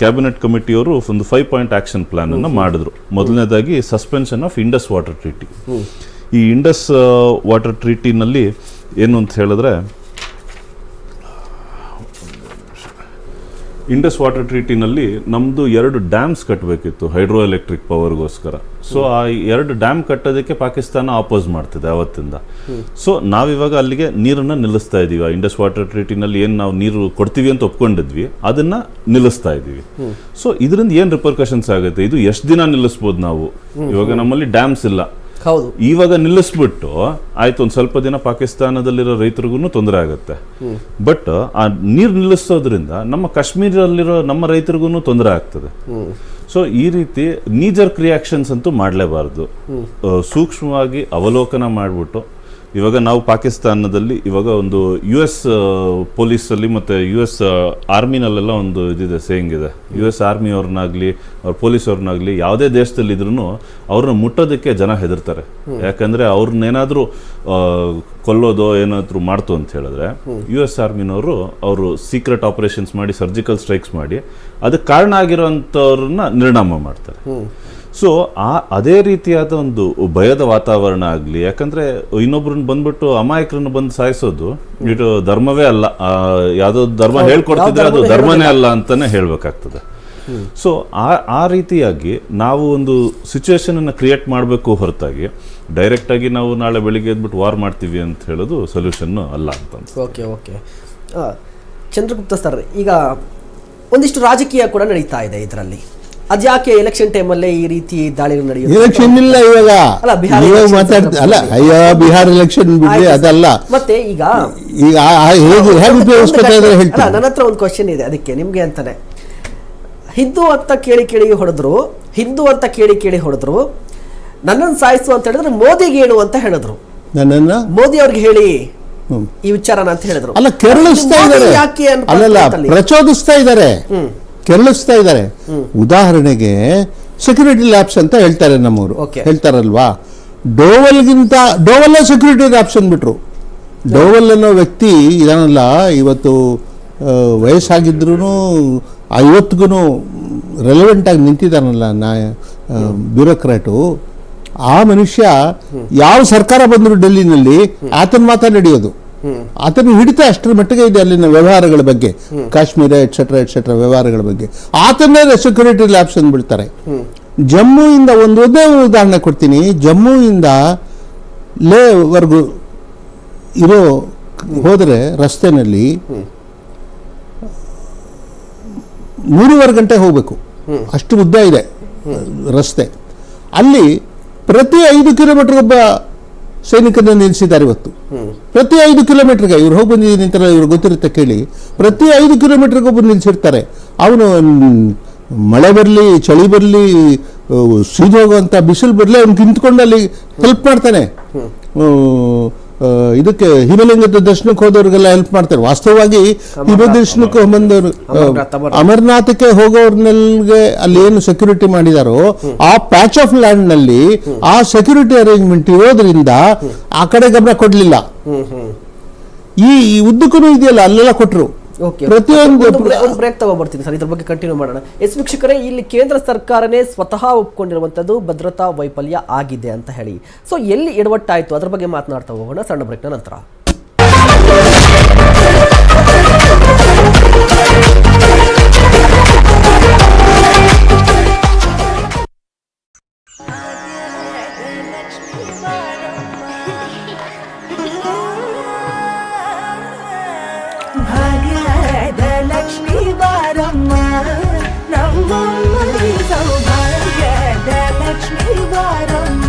ಕ್ಯಾಬಿನೆಟ್ ಕಮಿಟಿಯವರು ಒಂದು ಫೈವ್ ಪಾಯಿಂಟ್ ಆಕ್ಷನ್ ಪ್ಲಾನ್ ಅನ್ನು ಮಾಡಿದ್ರು. ಮೊದಲನೇದಾಗಿ suspension of Indus water treaty ಈ ಇಂಡಸ್ ವಾಟರ್ ಟ್ರೀಟಿನಲ್ಲಿ ಏನು ಅಂತ ಹೇಳಿದ್ರೆ ಇಂಡಸ್ ವಾಟರ್ ಟ್ರೀಟಿನಲ್ಲಿ ನಮ್ದು ಎರಡು ಡ್ಯಾಮ್ಸ್ ಕಟ್ಟಬೇಕಿತ್ತು ಹೈಡ್ರೋ ಎಲೆಕ್ಟ್ರಿಕ್ ಪವರ್ಗೋಸ್ಕರ. ಸೊ ಆ ಎರಡು ಡ್ಯಾಮ್ ಕಟ್ಟೋದಕ್ಕೆ ಪಾಕಿಸ್ತಾನ ಆಪೋಸ್ ಮಾಡ್ತಿದೆ ಅವತ್ತಿಂದ. ಸೊ ನಾವಿವಾಗ ಅಲ್ಲಿಗೆ ನೀರನ್ನ ನಿಲ್ಲಿಸ್ತಾ ಇದ್ದೀವಿ ಇಂಡಸ್ ವಾಟರ್ ಟ್ರೀಟಿನಲ್ಲಿ ಏನು ನಾವು ನೀರು ಕೊಡ್ತೀವಿ ಅಂತ ಒಪ್ಕೊಂಡಿದ್ವಿ. ಅದನ್ನ ನಿಲ್ಲಿಸ್ತಾ ಇದೀವಿ. ಸೊ ಇದರಿಂದ ಏನು ರಿಪರ್ಕಷನ್ಸ್ ಆಗುತ್ತೆ? ಇದು ಎಷ್ಟು ದಿನ ನಿಲ್ಲಿಸ್ಬೋದು ನಾವು? ಇವಾಗ ನಮ್ಮಲ್ಲಿ ಡ್ಯಾಮ್ಸ್ ಇಲ್ಲ. ಹೌದು. ಇವಾಗ ನಿಲ್ಲಿಸ್ಬಿಟ್ಟು ಆಯ್ತು ಒಂದು ಸ್ವಲ್ಪ ದಿನ ಪಾಕಿಸ್ತಾನದಲ್ಲಿರೋ ರೈತರಿಗೂ ತೊಂದರೆ ಆಗುತ್ತೆ. ಬಟ್ ಆ ನೀರು ನಿಲ್ಲಿಸೋದ್ರಿಂದ ನಮ್ಮ ಕಾಶ್ಮೀರಲ್ಲಿರೋ ನಮ್ಮ ರೈತರಿಗೂ ತೊಂದರೆ ಆಗ್ತದೆ. ಸೊ ಈ ರೀತಿ ನೀಜರ್ ರಿಯಾಕ್ಷನ್ಸ್ ಅಂತೂ ಮಾಡಲೇಬಾರ್ದು. ಸೂಕ್ಷ್ಮವಾಗಿ ಅವಲೋಕನ ಮಾಡಿಬಿಟ್ಟು ಇವಾಗ ನಾವು ಪಾಕಿಸ್ತಾನದಲ್ಲಿ ಇವಾಗ ಒಂದು ಯು ಎಸ್ ಪೊಲೀಸಲ್ಲಿ ಮತ್ತು ಯು ಎಸ್ ಆರ್ಮಿನಲ್ಲೆಲ್ಲ ಒಂದು ಇದಿದೆ ಸೇಯಿಂಗ್ ಇದೆ. ಯು ಎಸ್ ಆರ್ಮಿಯವ್ರನ್ನಾಗಲಿ ಅವ್ರ ಪೊಲೀಸವ್ರನ್ನಾಗಲಿ ಯಾವುದೇ ದೇಶದಲ್ಲಿ ಇದ್ರೂ ಅವ್ರನ್ನ ಮುಟ್ಟೋದಕ್ಕೆ ಜನ ಹೆದರ್ತಾರೆ. ಯಾಕಂದರೆ ಅವ್ರನ್ನೇನಾದರೂ ಕೊಲ್ಲೋದೋ ಏನಾದರೂ ಮಾಡ್ತು ಅಂತ ಹೇಳಿದ್ರೆ ಯು ಎಸ್ ಆರ್ಮಿನವರು ಅವರು ಸೀಕ್ರೆಟ್ ಆಪರೇಷನ್ಸ್ ಮಾಡಿ ಸರ್ಜಿಕಲ್ ಸ್ಟ್ರೈಕ್ಸ್ ಮಾಡಿ ಅದಕ್ಕೆ ಕಾರಣ ಆಗಿರೋಂಥವ್ರನ್ನ ನಿರ್ಣಾಮ ಮಾಡ್ತಾರೆ. ಸೊ ಆ ಅದೇ ರೀತಿಯಾದ ಒಂದು ಭಯದ ವಾತಾವರಣ ಆಗಲಿ ಯಾಕಂದ್ರೆ ಇನ್ನೊಬ್ರನ್ನ ಬಂದ್ಬಿಟ್ಟು ಅಮಾಯಕರನ್ನು ಬಂದು ಸಾಯಿಸೋದು ಇದು ಧರ್ಮವೇ ಅಲ್ಲ. ಯಾವುದೋ ಧರ್ಮ ಹೇಳ್ಕೊಡ್ತಿದ್ರೆ ಅದು ಧರ್ಮನೇ ಅಲ್ಲ ಅಂತಾನೆ ಹೇಳಬೇಕಾಗ್ತದೆ. ಸೊ ಆ ಆ ರೀತಿಯಾಗಿ ನಾವು ಒಂದು ಸಿಚುವೇಶನನ್ನು ಅನ್ನ ಕ್ರಿಯೇಟ್ ಮಾಡಬೇಕು ಹೊರತಾಗಿ ಡೈರೆಕ್ಟ್ ಆಗಿ ನಾವು ನಾಳೆ ಬೆಳಿಗ್ಗೆ ಎದ್ಬಿಟ್ಟು ವಾರ್ ಮಾಡ್ತೀವಿ ಅಂತ ಹೇಳೋದು ಸೊಲ್ಯೂಷನ್ ಅಲ್ಲ ಅಂತ ಓಕೆ ಓಕೆ. ಚಂದ್ರಗುಪ್ತ ಸರ್ ಈಗ ಒಂದಿಷ್ಟು ರಾಜಕೀಯ ಕೂಡ ನಡೀತಾ ಇದೆ ಇದರಲ್ಲಿ. ಅದ್ಯಾಕೆ ಎಲೆಕ್ಷನ್ ಟೈಮಲ್ಲೇ ಈ ರೀತಿ ದಾಳಿಗಳು ನಡೆಯುತ್ತೆ? ಎಲೆಕ್ಷನ್ ಇಲ್ಲ ಇವಾಗ. ಅಲ್ಲ, ಬಿಹಾರ ಇವಾಗ ಮಾತಾಡ್ತ ಅಲ್ಲ ಅಯ್ಯೋ ಬಿಹಾರ್ ಎಲೆಕ್ಷನ್ ಬಿಡಿ ಅದಲ್ಲ. ಮತ್ತೆ ಈಗ ಈಗ ನನ್ನ ಹತ್ರ ಒಂದು ಕ್ವಶನ್ ಇದೆ ಅದಕ್ಕೆ ನಿಮ್ಗೆ ಅಂತಾನೆ. ಹಿಂದೂ ಅಂತ ಕೇಳಿ ಕೇಳಿ ಹೊಡೆದ್ರು ಹಿಂದೂ ಅಂತ ಕೇಳಿ ಕೇಳಿ ಹೊಡೆದ್ರು ನನ್ನನ್ನು ಸಾಯಿಸು ಅಂತ ಹೇಳಿದ್ರೆ ಮೋದಿಗೆ ಹೇಳು ಅಂತ ಹೇಳಿದ್ರು. ನನ್ನನ್ನ? ಮೋದಿ ಅವ್ರಿಗೆ ಹೇಳಿ. ಈ ವಿಚಾರನ ಅಂತ ಹೇಳಿದ್ರು. ಅಲ್ಲ ಕೆರಳಿಸ್ತಾ ಇದ್ದಾರೆ? ಪ್ರಚೋದಿಸ್ತಾ ಇದ್ದಾರೆ. ಕೆರಳಿಸ್ತಾ ಇದ್ದಾರೆ. ಉದಾಹರಣೆಗೆ ಸೆಕ್ಯೂರಿಟಿ ಲ್ಯಾಬ್ಸ್ ಅಂತ ಹೇಳ್ತಾರೆ ನಮ್ಮವರು. ಹೇಳ್ತಾರಲ್ವಾ? ಡೋವಲ್ಗಿಂತ ಡೋವಲ್ಲ ಸೆಕ್ಯೂರಿಟಿ ಲ್ಯಾಬ್ಸ್ ಅಂದ್ಬಿಟ್ರು. ಡೋವಲ್ ಅನ್ನೋ ವ್ಯಕ್ತಿ ಇದಾನಲ್ಲ ಇವತ್ತು ವಯಸ್ಸಾಗಿದ್ರೂ ವಯಸ್ಸಾಗಿದ್ರು ಇವತ್ತಿಗೂ ರೆಲೆವೆಂಟ್ ಆಗಿ ನಿಂತಿದ್ದಾನಲ್ಲ ನಾ ಬ್ಯೂರೋಕ್ರಾಟು. ಆ ಮನುಷ್ಯ ಯಾವ ಸರ್ಕಾರ ಬಂದರೂ ಡೆಲ್ಲಿನಲ್ಲಿ ಆತನ ಮಾತ ನಡೆಯೋದು. ಆತನ ಹಿಡಿತ ಅಷ್ಟರ ಮಟ್ಟಿಗೆ ಇದೆ ಅಲ್ಲಿನ ವ್ಯವಹಾರಗಳ ಬಗ್ಗೆ. ಕಾಶ್ಮೀರ ಎಟ್ಸೆಟ್ರಾ ಎಟ್ಸೆಟ್ರಾ ವ್ಯವಹಾರಗಳ ಬಗ್ಗೆ. ಆತನೇ ಸೆಕ್ಯೂರಿಟಿ ಲ್ಯಾಬ್ಸ್ ಅಂದ್ಬಿಡ್ತಾರೆ ಜಮ್ಮುವಿಂದ ಒಂದು ಒಂದೇ ಉದಾಹರಣೆ ಕೊಡ್ತೀನಿ. ಜಮ್ಮುವಿಂದ ಲೇವರೆಗೂ ಇರೋ ಹೋದರೆ ರಸ್ತೆನಲ್ಲಿ ಮೂರುವರೆ ಗಂಟೆ ಹೋಗಬೇಕು. ಅಷ್ಟು ಉದ್ದ ಇದೆ ರಸ್ತೆ. ಅಲ್ಲಿ ಪ್ರತಿ ಐದು ಕಿಲೋಮೀಟರ್ ಒಬ್ಬ ಸೈನಿಕರನ್ನ ನಿಲ್ಲಿಸಿದ್ದಾರೆ ಇವತ್ತು. ಪ್ರತಿ ಐದು ಕಿಲೋಮೀಟರ್ಗೆ ಇವ್ರು ಹೋಗಿ ಬಂದಿದ್ದೀನಿ ಅಂತ ಇವ್ರು ಗೊತ್ತಿರುತ್ತೆ ಕೇಳಿ. ಪ್ರತಿ ಐದು ಕಿಲೋಮೀಟರ್ಗೆ ಒಬ್ಬರು ನಿಲ್ಲಿಸಿರ್ತಾರೆ. ಅವನು ಮಳೆ ಬರಲಿ ಚಳಿ ಬರಲಿ ಸೀದೋಗುವಂಥ ಬಿಸಿಲು ಬರಲಿ ಅವ್ನು ನಿಂತ್ಕೊಂಡು ಅಲ್ಲಿ ಹೆಲ್ಪ್ ಮಾಡ್ತಾನೆ ಇದಕ್ಕೆ ಹಿಮಲಿಂಗದ ದರ್ಶನಕ್ಕೆ ಹೋದವ್ರಿಗೆಲ್ಲ ಹೆಲ್ಪ್ ಮಾಡ್ತಾರೆ. ವಾಸ್ತವವಾಗಿ ಹಿಮ ದರ್ಶನಕ್ಕೆ ಬಂದವರು ಅಮರ್ನಾಥ್, ಅಮರ್ನಾಥ್. ಅಮರನಾಥಕ್ಕೆ ಹೋಗೋರ್ನಲ್ಗೆ ಅಲ್ಲಿ ಏನು ಸೆಕ್ಯೂರಿಟಿ ಮಾಡಿದಾರೋ ಆ ಪ್ಯಾಚ್ ಆಫ್ ಲ್ಯಾಂಡ್ನಲ್ಲಿ ಆ ಸೆಕ್ಯೂರಿಟಿ ಅರೇಂಜ್ಮೆಂಟ್ ಇರೋದ್ರಿಂದ ಆ ಕಡೆ ಗಮನ ಕೊಡ್ಲಿಲ್ಲ. ಈ ಉದ್ದಕ್ಕೂ ಇದೆಯಲ್ಲ ಅಲ್ಲೆಲ್ಲ ಕೊಟ್ರು. ಓಕೆ ಪ್ರತಿಯೊಂದು ಒಂದು ಬ್ರೇಕ್ ತಗೊಂಡ್ಬರ್ತೀನಿ ಸರ್ ಇದ್ರ ಬಗ್ಗೆ ಕಂಟಿನ್ಯೂ ಮಾಡೋಣ. ಎಸ್ ವೀಕ್ಷಕರೇ ಇಲ್ಲಿ ಕೇಂದ್ರ ಸರ್ಕಾರನೇ ಸ್ವತಃ ಒಪ್ಕೊಂಡಿರುವಂತದ್ದು ಭದ್ರತಾ ವೈಫಲ್ಯ ಆಗಿದೆ ಅಂತ ಹೇಳಿ. ಸೊ ಎಲ್ಲಿ ಎಡವಟ್ಟಾಯ್ತು? ಅದ್ರ ಬಗ್ಗೆ ಮಾತನಾಡ್ತಾ ಹೋಗೋಣ ಸಣ್ಣ ಬ್ರೇಕ್ನ ನಂತರ. ಸೌಭಾಗ್ಯದ ಲಕ್ಷ್ಮೀ ಬಾರಮ್ಮ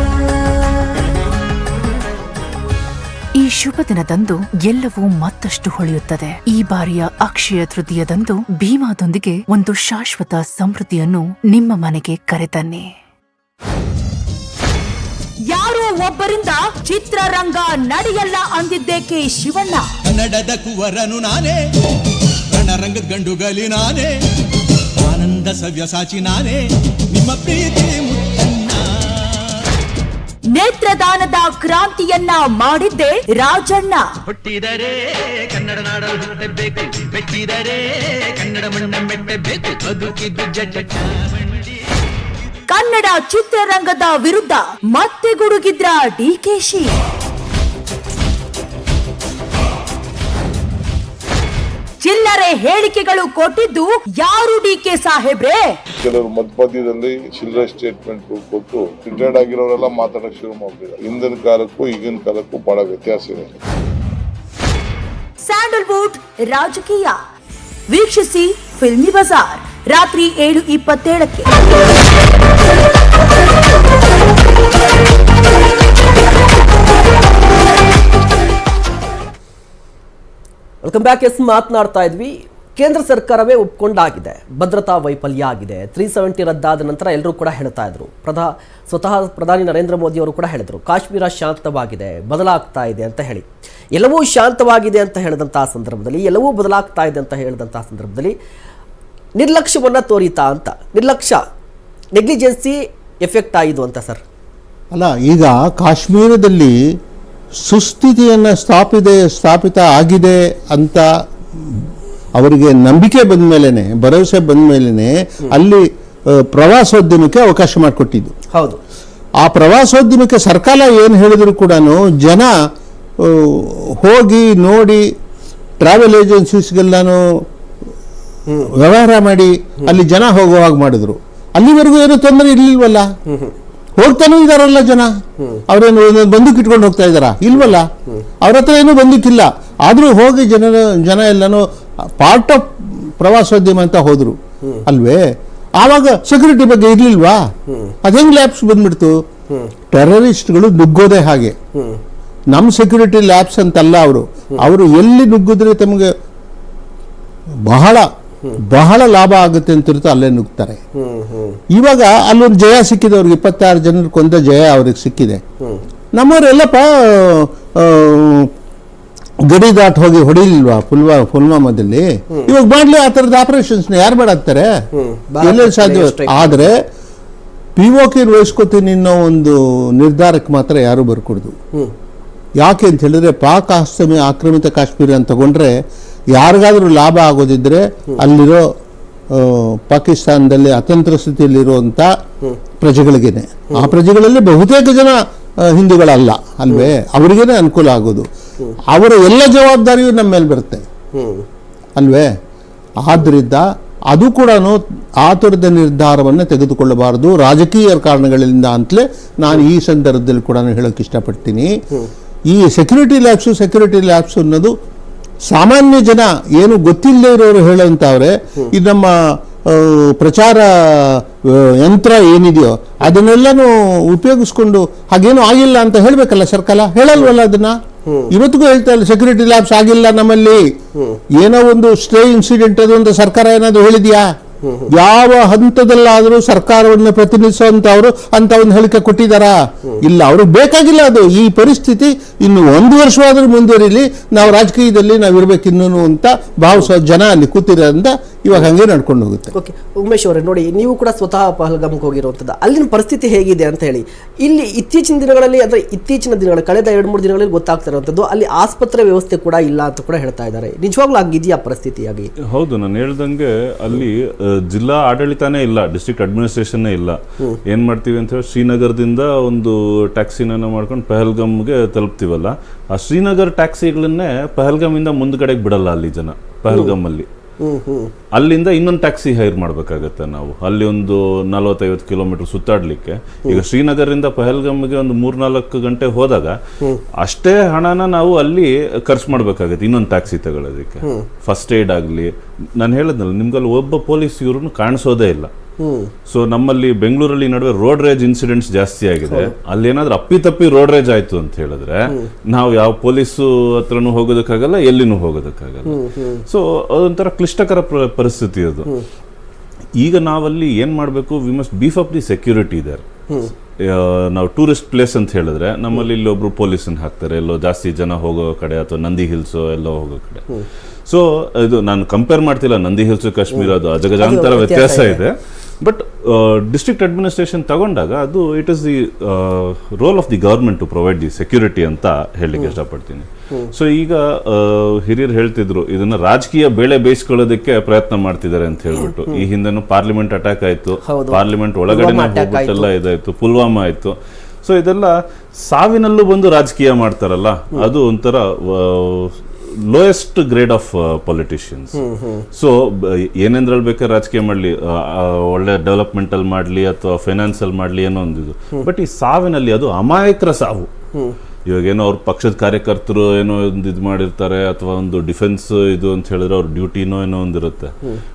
ಈ ಶುಭ ದಿನದಂದು ಎಲ್ಲವೂ ಮತ್ತಷ್ಟು ಹೊಳೆಯುತ್ತದೆ. ಈ ಬಾರಿಯ ಅಕ್ಷಯ ತೃತೀಯದಂದು ಭೀಮಾದೊಂದಿಗೆ ಒಂದು ಶಾಶ್ವತ ಸಮೃದ್ಧಿಯನ್ನು ನಿಮ್ಮ ಮನೆಗೆ ಕರೆತನ್ನಿ. ಯಾರೋ ಒಬ್ಬರಿಂದ ಚಿತ್ರರಂಗ ನಡೆಯಲ್ಲ ಅಂದಿದ್ದೇಕೆ ಶಿವಣ್ಣ? ಕನ್ನಡದ ಕುವರನು ನಾನೇ ರಣರಂಗದ ಗಂಡುಗಲಿ ನಾನೇ. ಆನಂದ ಸವ್ಯಸಾಚಿ ನಾನೇ ನಿಮ್ಮ ಪ್ರೀತಿ ಮುತ್ತನ್ನ ನೇತ್ರದಾನದ ಕ್ರಾಂತಿಯನ್ನ ಮಾಡಿದ್ದೆ ರಾಜಣ್ಣ. ಹುಟ್ಟಿದರೆ ಕನ್ನಡ ನಾಡಲು ಹುಟ್ಟಬೇಕು ಬೆಟ್ಟಿದರೆ ಕನ್ನಡ ಮಣ್ಣ ಮೆಟ್ಟಬೇಕು ಬದುಕಿದ್ದು ಜಟ್ಟ ಕನ್ನಡ ಚಿತ್ರರಂಗದ ವಿರುದ್ಧ ಮತ್ತೆ ಗುಡುಗಿದ್ರ ಡಿಕೆಶಿ ಚಿಲ್ಲರೆ ಹೇಳಿಕೆಗಳು ಕೊಟ್ಟಿದ್ದು ಯಾರು ಡಿ ಕೆ ಸಾಹೇಬ್ರೆ? ಕೆಲವರು ಮಧ್ಯದಲ್ಲಿ ಚಿಲ್ಲರೆ ಸ್ಟೇಟ್ಮೆಂಟ್ ಕೊಟ್ಟು ರಿಟೈರ್ಡ್ ಆಗಿರೋರೆಲ್ಲ ಮಾತಾಡಕ್ ಶುರು ಮಾಡಿದ್ರು ಹಿಂದಿನ ಕಾಲಕ್ಕೂ ಈಗಿನ ಕಾಲಕ್ಕೂ ಬಹಳ ವ್ಯತ್ಯಾಸ ಇದೆ. ಸ್ಯಾಂಡಲ್ವುಡ್ ರಾಜಕೀಯ. ವೀಕ್ಷಿಸಿ ಫಿಲ್ಮಿ ಬಜಾರ್ ರಾತ್ರಿ ಏಳು ಇಪ್ಪತ್ತೇಳಕ್ಕೆ. ವೆಲ್ಕಮ್ ಬ್ಯಾಕ್ ಎಸ್ ಮಾತನಾಡ್ತಾ ಇದ್ವಿ. ಕೇಂದ್ರ ಸರ್ಕಾರವೇ ಒಪ್ಕೊಂಡಾಗಿದೆ. ಭದ್ರತಾ ವೈಫಲ್ಯ ಆಗಿದೆ. ತ್ರೀ ಸೆವೆಂಟಿ ರದ್ದಾದ ನಂತರ ಎಲ್ಲರೂ ಕೂಡ ಹೇಳ್ತಾ ಇದ್ರು. ಪ್ರಧಾ, ಸ್ವತಃ ಪ್ರಧಾನಿ ನರೇಂದ್ರ ಮೋದಿ ಅವರು ಕೂಡ ಹೇಳಿದರು ಕಾಶ್ಮೀರ ಶಾಂತವಾಗಿದೆ, ಬದಲಾಗ್ತಾ ಇದೆ ಅಂತ ಹೇಳಿ. ಎಲ್ಲವೂ ಶಾಂತವಾಗಿದೆ ಅಂತ ಹೇಳಿದಂತಹ ಸಂದರ್ಭದಲ್ಲಿ, ಎಲ್ಲವೂ ಬದಲಾಗ್ತಾ ಇದೆ ಅಂತ ಹೇಳಿದಂತಹ ಸಂದರ್ಭದಲ್ಲಿ ನಿರ್ಲಕ್ಷ್ಯವನ್ನು ತೋರಿತಾ ಅಂತ. ನಿರ್ಲಕ್ಷ್ಯ, ನೆಗ್ಲಿಜೆನ್ಸಿ ಎಫೆಕ್ಟ್ ಆಯಿತು ಅಂತ ಸರ್. ಅಲ್ಲ, ಈಗ ಕಾಶ್ಮೀರದಲ್ಲಿ ಸುಸ್ಥಿತಿಯನ್ನು ಸ್ಥಾಪಿದೆ ಸ್ಥಾಪಿತ ಆಗಿದೆ ಅಂತ ಅವರಿಗೆ ನಂಬಿಕೆ ಬಂದ ಮೇಲೇ ಭರವಸೆ ಬಂದ ಮೇಲೇ ಅಲ್ಲಿ ಪ್ರವಾಸೋದ್ಯಮಕ್ಕೆ ಅವಕಾಶ ಮಾಡಿಕೊಟ್ಟಿದ್ದು. ಹೌದು. ಆ ಪ್ರವಾಸೋದ್ಯಮಕ್ಕೆ ಸರ್ಕಾರ ಏನು ಹೇಳಿದ್ರು ಕೂಡ ಜನ ಹೋಗಿ ನೋಡಿ ಟ್ರಾವೆಲ್ ಏಜೆನ್ಸೀಸ್ಗೆಲ್ಲಾನು ವ್ಯವಹಾರ ಮಾಡಿ ಅಲ್ಲಿ ಜನ ಹೋಗುವಾಗ ಹಾಗೆ ಮಾಡಿದ್ರು. ಅಲ್ಲಿವರೆಗೂ ಏನೂ ತೊಂದರೆ ಇರ್ಲಿಲ್ವಲ್ಲ? ಹೋಗ್ತಾನೂ ಇದಾರಲ್ಲ ಜನ. ಅವ್ರೇನು ಬಂದೂಕ್ ಇಟ್ಕೊಂಡು ಹೋಗ್ತಾ ಇದಾರ? ಇಲ್ವಲ್ಲ? ಅವ್ರ ಹತ್ರ ಏನೂ ಬಂದೂಕಿಲ್ಲ. ಆದರೂ ಹೋಗಿ ಜನರ ಜನ ಎಲ್ಲಾನು ಪಾರ್ಟ್ ಆಫ್ ಪ್ರವಾಸೋದ್ಯಮ ಅಂತ ಹೋದ್ರು. ಅಲ್ವೇ? ಆವಾಗ ಸೆಕ್ಯೂರಿಟಿ ಬಗ್ಗೆ ಇರ್ಲಿಲ್ವಾ? ಹೆಂಗ್ ಲ್ಯಾಬ್ಸ್ ಬಂದ್ಬಿಡ್ತು? ಟೆರರಿಸ್ಟ್ಗಳು ನುಗ್ಗೋದೇ ಹಾಗೆ. ನಮ್ಮ ಸೆಕ್ಯೂರಿಟಿ ಲ್ಯಾಬ್ಸ್ ಅಂತಲ್ಲ ಅವರು. ಅವರು ಎಲ್ಲಿ ನುಗ್ಗಿದ್ರೆ ತಮಗೆ ಬಹಳ ಬಹಳ ಲಾಭ ಆಗುತ್ತೆ ಅಂತ ಇರುತ್ತಾ, ಅಲ್ಲೇ ನುಗ್ತಾರೆ. ಇವಾಗ ಅಲ್ಲೊಂದು ಜಯ ಸಿಕ್ಕಿದೆ, ಅವ್ರಿಗೆ ಇಪ್ಪತ್ತಾರು ಜನರು ಕೊಂದ ಜಯ ಅವ್ರಿಗೆ ಸಿಕ್ಕಿದೆ. ನಮ್ಮವರೆಲ್ಲಪ್ಪ ಗಡಿ ದಾಟ್ ಹೋಗಿ ಹೊಡಿಲಿಲ್ವಾ ಪುಲ್ವಾ, ಪುಲ್ವಾಮಾದಲ್ಲಿ? ಇವಾಗ ಮಾಡ್ಲಿ, ಆ ತರದ ಆಪರೇಷನ್ಸ್ ಯಾರು ಮಾಡಾಕ್ತಾರೆ. ಆದ್ರೆ ಪಿ ಒ ಕೆ ವಹಿಸ್ಕೋತೀನಿ ಅನ್ನೋ ಒಂದು ನಿರ್ಧಾರಕ್ಕೆ ಮಾತ್ರ ಯಾರು ಬರ್ಕೊಡ್ದು. ಯಾಕೆ ಅಂತ ಹೇಳಿದ್ರೆ, ಪಾಕ್ ಆಸ್ತಮಿ ಆಕ್ರಮಿತ ಕಾಶ್ಮೀರ ಅಂತ ತಗೊಂಡ್ರೆ ಯಾರಿಗಾದ್ರೂ ಲಾಭ ಆಗೋದಿದ್ರೆ ಅಲ್ಲಿರೋ ಪಾಕಿಸ್ತಾನದಲ್ಲಿ ಅತಂತ್ರ ಸ್ಥಿತಿಯಲ್ಲಿರುವಂತ ಪ್ರಜೆಗಳಿಗೇನೆ. ಆ ಪ್ರಜೆಗಳಲ್ಲಿ ಬಹುತೇಕ ಜನ ಹಿಂದೂಗಳಲ್ಲ ಅಲ್ವೇ? ಅವರಿಗೇನೆ ಅನುಕೂಲ ಆಗೋದು. ಅವರ ಎಲ್ಲ ಜವಾಬ್ದಾರಿಯೂ ನಮ್ಮ ಮೇಲೆ ಬರುತ್ತೆ. ಅಲ್ವೇ? ಆದ್ದರಿಂದ ಅದು ಕೂಡ ಆತುರದ ನಿರ್ಧಾರವನ್ನು ತೆಗೆದುಕೊಳ್ಳಬಾರದು. ರಾಜಕೀಯ ಕಾರಣಗಳಿಂದ ಅಂತಲೇ ನಾನು ಈ ಸಂದರ್ಭದಲ್ಲಿ ಕೂಡ ಹೇಳೋಕೆ ಇಷ್ಟಪಡ್ತೀನಿ. ಈ ಸೆಕ್ಯೂರಿಟಿ ಲ್ಯಾಬ್ಸು ಸೆಕ್ಯೂರಿಟಿ ಲ್ಯಾಬ್ಸ್ ಅನ್ನೋದು ಸಾಮಾನ್ಯ ಜನ ಏನು ಗೊತ್ತಿಲ್ಲದೆ ಇರೋರು ಹೇಳುವಂತವ್ರೆ ಇದು ನಮ್ಮ ಪ್ರಚಾರ ಯಂತ್ರ ಏನಿದೆಯೋ ಅದನ್ನೆಲ್ಲನೂ ಉಪಯೋಗಿಸ್ಕೊಂಡು ಹಾಗೇನು ಆಗಿಲ್ಲ ಅಂತ ಹೇಳ್ಬೇಕಲ್ಲ ಸರ್ಕಾರ ಹೇಳಲ್ವಲ್ಲ ಅದನ್ನ? ಇವತ್ತಿಗೂ ಹೇಳ್ತಾ ಇಲ್ಲ ಸೆಕ್ಯೂರಿಟಿ ಲ್ಯಾಬ್ಸ್ ಆಗಿಲ್ಲ ನಮ್ಮಲ್ಲಿ. ಏನೋ ಒಂದು ಸ್ಟೇ ಇನ್ಸಿಡೆಂಟ್ ಅದು ಅಂತ ಸರ್ಕಾರ ಏನಾದ್ರು ಹೇಳಿದ್ಯಾ? ಯಾವ ಹಂತದಲ್ಲಾದರೂ ಸರ್ಕಾರವನ್ನು ಪ್ರತಿನಿಧಿಸುವಂತವರು ಅಂತ ಒಂದು ಹೇಳಿಕೆ ಕೊಟ್ಟಿದ್ದಾರಾ ಇಲ್ಲ, ಅವ್ರಿಗೆ ಬೇಕಾಗಿಲ್ಲ ಅದು. ಈ ಪರಿಸ್ಥಿತಿ ಇನ್ನು ಒಂದು ವರ್ಷವಾದ್ರೂ ಮುಂದುವರಿಲಿ, ನಾವು ರಾಜಕೀಯದಲ್ಲಿ ನಾವು ಇರ್ಬೇಕು ಅಂತ ಭಾವಿಸೋ ಜನ ಅಲ್ಲಿ ಕೂತಿರೋದ್ರಿಂದ ಇವಾಗ ಹಂಗೆ ನಡ್ಕೊಂಡು ಹೋಗುತ್ತೆ. ಓಕೆ ಉಮೇಶ್ ಅವರೇ ನೋಡಿ ನೀವು ಕೂಡ ಸ್ವತಃ ಪಹಲ್ಗಾಮ್ಗೆ ಹೋಗಿರುವಂಥದ್ದು. ಅಲ್ಲಿನ ಪರಿಸ್ಥಿತಿ ಹೇಗಿದೆ ಅಂತ ಹೇಳಿ. ಇಲ್ಲಿ ಇತ್ತೀಚಿನ ದಿನಗಳಲ್ಲಿ ಅಂದರೆ ಇತ್ತೀಚಿನ ದಿನಗಳಲ್ಲಿ ಕಳೆದ ಎರಡು ಮೂರು ದಿನಗಳಲ್ಲಿ ಗೊತ್ತಾಗ್ತಾ ಇರುವಂಥದ್ದು ಅಲ್ಲಿ ಆಸ್ಪತ್ರೆ ವ್ಯವಸ್ಥೆ ಕೂಡ ಇಲ್ಲ ಅಂತ ಕೂಡ ಹೇಳ್ತಾ ಇದ್ದಾರೆ. ನಿಜವಾಗ್ಲೂ ಹಂಗಿದೆಯಾ ಪರಿಸ್ಥಿತಿಯಾಗಿ ಹೌದು ನಾನು ಹೇಳ್ದಂಗೆ ಅಲ್ಲಿ ಜಿಲ್ಲಾ ಆಡಳಿತನೇ ಇಲ್ಲ ಡಿಸ್ಟ್ರಿಕ್ಟ್ ಅಡ್ಮಿನಿಸ್ಟ್ರೇಷನ್ನೇ ಇಲ್ಲ. ಏನು ಮಾಡ್ತೀವಿ ಅಂತ ಹೇಳಿ ಶ್ರೀನಗರದಿಂದ ಒಂದು ಟ್ಯಾಕ್ಸಿನ ಮಾಡ್ಕೊಂಡು ಪೆಹಲ್ಗಮ್ಗೆ ತಲುಪ್ತೀವಲ್ಲ ಆ ಶ್ರೀನಗರ್ ಟ್ಯಾಕ್ಸಿಗಳನ್ನೇ ಪಹಲ್ಗಮಿಂದ ಮುಂದ್ಗಡೆಗೆ ಬಿಡಲ್ಲ ಅಲ್ಲಿ ಜನ ಪಹಲ್ಗಮ್ ಅಲ್ಲಿ ಅಲ್ಲಿಂದ ಇನ್ನೊಂದು ಟ್ಯಾಕ್ಸಿ ಹೈರ್ ಮಾಡ್ಬೇಕಾಗತ್ತೆ ನಾವು. ಅಲ್ಲಿ ಒಂದು ನಲವತ್ತೈವತ್ತು ಕಿಲೋಮೀಟರ್ ಸುತ್ತಾಡ್ಲಿಕ್ಕೆ. ಈಗ ಶ್ರೀನಗರಿಂದ ಪಹಲ್ಗಮ್ಗೆ ಒಂದು ಮೂರ್ನಾಲ್ಕು ಗಂಟೆ ಹೋದಾಗ ಅಷ್ಟೇ ಹಣನ ನಾವು ಅಲ್ಲಿ ಖರ್ಚು ಮಾಡ್ಬೇಕಾಗತ್ತೆ ಇನ್ನೊಂದು ಟ್ಯಾಕ್ಸಿ ತಗೊಳ್ಳೋದಕ್ಕೆ ಫಸ್ಟ್ ಏಡ್ ಆಗಲಿ. ನಾನು ಹೇಳಿದ್ನಲ್ಲ ನಿಮ್ಗಲ್ಲಿ ಒಬ್ಬ ಪೊಲೀಸ್ ಇವ್ರನ್ನು ಕಾಣಿಸೋದೇ ಇಲ್ಲ. ಸೊ ನಮ್ಮಲ್ಲಿ ಬೆಂಗಳೂರಲ್ಲಿ ನಡುವೆ ರೋಡ್ ರೇಜ್ ಇನ್ಸಿಡೆಂಟ್ಸ್ ಜಾಸ್ತಿ ಆಗಿದೆ. ಅಲ್ಲಿ ಏನಾದ್ರೂ ಅಪ್ಪಿತಪ್ಪಿ ರೋಡ್ ರೇಜ್ ಆಯ್ತು ಅಂತ ಹೇಳಿದ್ರೆ ನಾವು ಯಾವ ಪೊಲೀಸು ಹತ್ರನೂ ಹೋಗೋದಕ್ಕಾಗಲ್ಲ ಎಲ್ಲಿನೂ ಹೋಗೋದಕ್ಕಾಗಲ್ಲ. ಸೊ ಅದೊಂಥರ ಕ್ಲಿಷ್ಟಕರ ಪರಿಸ್ಥಿತಿ ಅದು. ಈಗ ನಾವಲ್ಲಿ ಏನ್ ಮಾಡಬೇಕು we must beef up the security there ನಾವು ಟೂರಿಸ್ಟ್ ಪ್ಲೇಸ್ ಅಂತ ಹೇಳಿದ್ರೆ ನಮ್ಮಲ್ಲಿ ಇಲ್ಲಿ ಒಬ್ರು ಪೊಲೀಸನ್ ಹಾಕ್ತಾರೆ ಎಲ್ಲೋ ಜಾಸ್ತಿ ಜನ ಹೋಗೋ ಕಡೆ ಅಥವಾ ನಂದಿ ಹಿಲ್ಸ್ ಎಲ್ಲೋ ಹೋಗೋ ಕಡೆ. ಸೊ ಇದು ನಾನು ಕಂಪೇರ್ ಮಾಡ್ತಿಲ್ಲ ನಂದಿ ಹಿಲ್ಸ್ ಕಾಶ್ಮೀರ ಅದು ಅಜಗಜಾಂತರ ವ್ಯತ್ಯಾಸ ಇದೆ. ಬಟ್ ಡಿಸ್ಟ್ರಿಕ್ಟ್ ಅಡ್ಮಿನಿಸ್ಟ್ರೇಷನ್ ತಗೊಂಡಾಗ ಅದು it is the role of the government to provide the security ಅಂತ ಹೇಳಲಿಕ್ಕೆ ಇಷ್ಟಪಡ್ತೀನಿ. ಸೊ ಈಗ ಹಿರಿಯರು ಹೇಳ್ತಿದ್ರು ಇದನ್ನ ರಾಜಕೀಯ ಬೇಳೆ ಬೇಯಿಸ್ಕೊಳ್ಳೋದಕ್ಕೆ ಪ್ರಯತ್ನ ಮಾಡ್ತಿದ್ದಾರೆ ಅಂತ ಹೇಳ್ಬಿಟ್ಟು. ಈ ಹಿಂದೆನೂ ಪಾರ್ಲಿಮೆಂಟ್ ಅಟ್ಯಾಕ್ ಆಯ್ತು. ಪಾರ್ಲಿಮೆಂಟ್ ಒಳಗಡೆ ಎಲ್ಲ ಹೋಗ್ಬಿಟ್ಟೆಲ್ಲ ಇದಾಯ್ತು. ಪುಲ್ವಾಮಾ ಆಯ್ತು. ಸೊ ಇದೆಲ್ಲ ಸಾವಿನಲ್ಲೂ ಬಂದು ರಾಜಕೀಯ ಮಾಡ್ತಾರಲ್ಲ ಅದು ಒಂಥರ lowest grade of politicians so ಏನೇಂದ್ರಲ್ಲಿ ಬೇಕಾದ್ರೆ ರಾಜಕೀಯ ಮಾಡಲಿ ಒಳ್ಳೆ ಡೆವಲಪ್ಮೆಂಟ್ ಅಲ್ಲಿ ಮಾಡಲಿ ಅಥವಾ ಫೈನಾನ್ಸ್ ಅಲ್ಲಿ ಮಾಡಲಿ ಏನೋ ಒಂದಿದು ಬಟ್ ಈ ಸಾವಿನಲ್ಲಿ ಅದು ಅಮಾಯಕರ ಸಾವು. ಇವಾಗ ಏನೋ ಅವ್ರ ಪಕ್ಷದ ಕಾರ್ಯಕರ್ತರು ಏನೋ ಒಂದು ಇದು ಮಾಡಿರ್ತಾರೆ ಅಥವಾ ಒಂದು ಡಿಫೆನ್ಸ್ ಇದು ಅಂತ ಹೇಳಿದ್ರೆ ಅವ್ರ ಡ್ಯೂಟಿನೋ ಏನೋ ಒಂದಿರುತ್ತೆ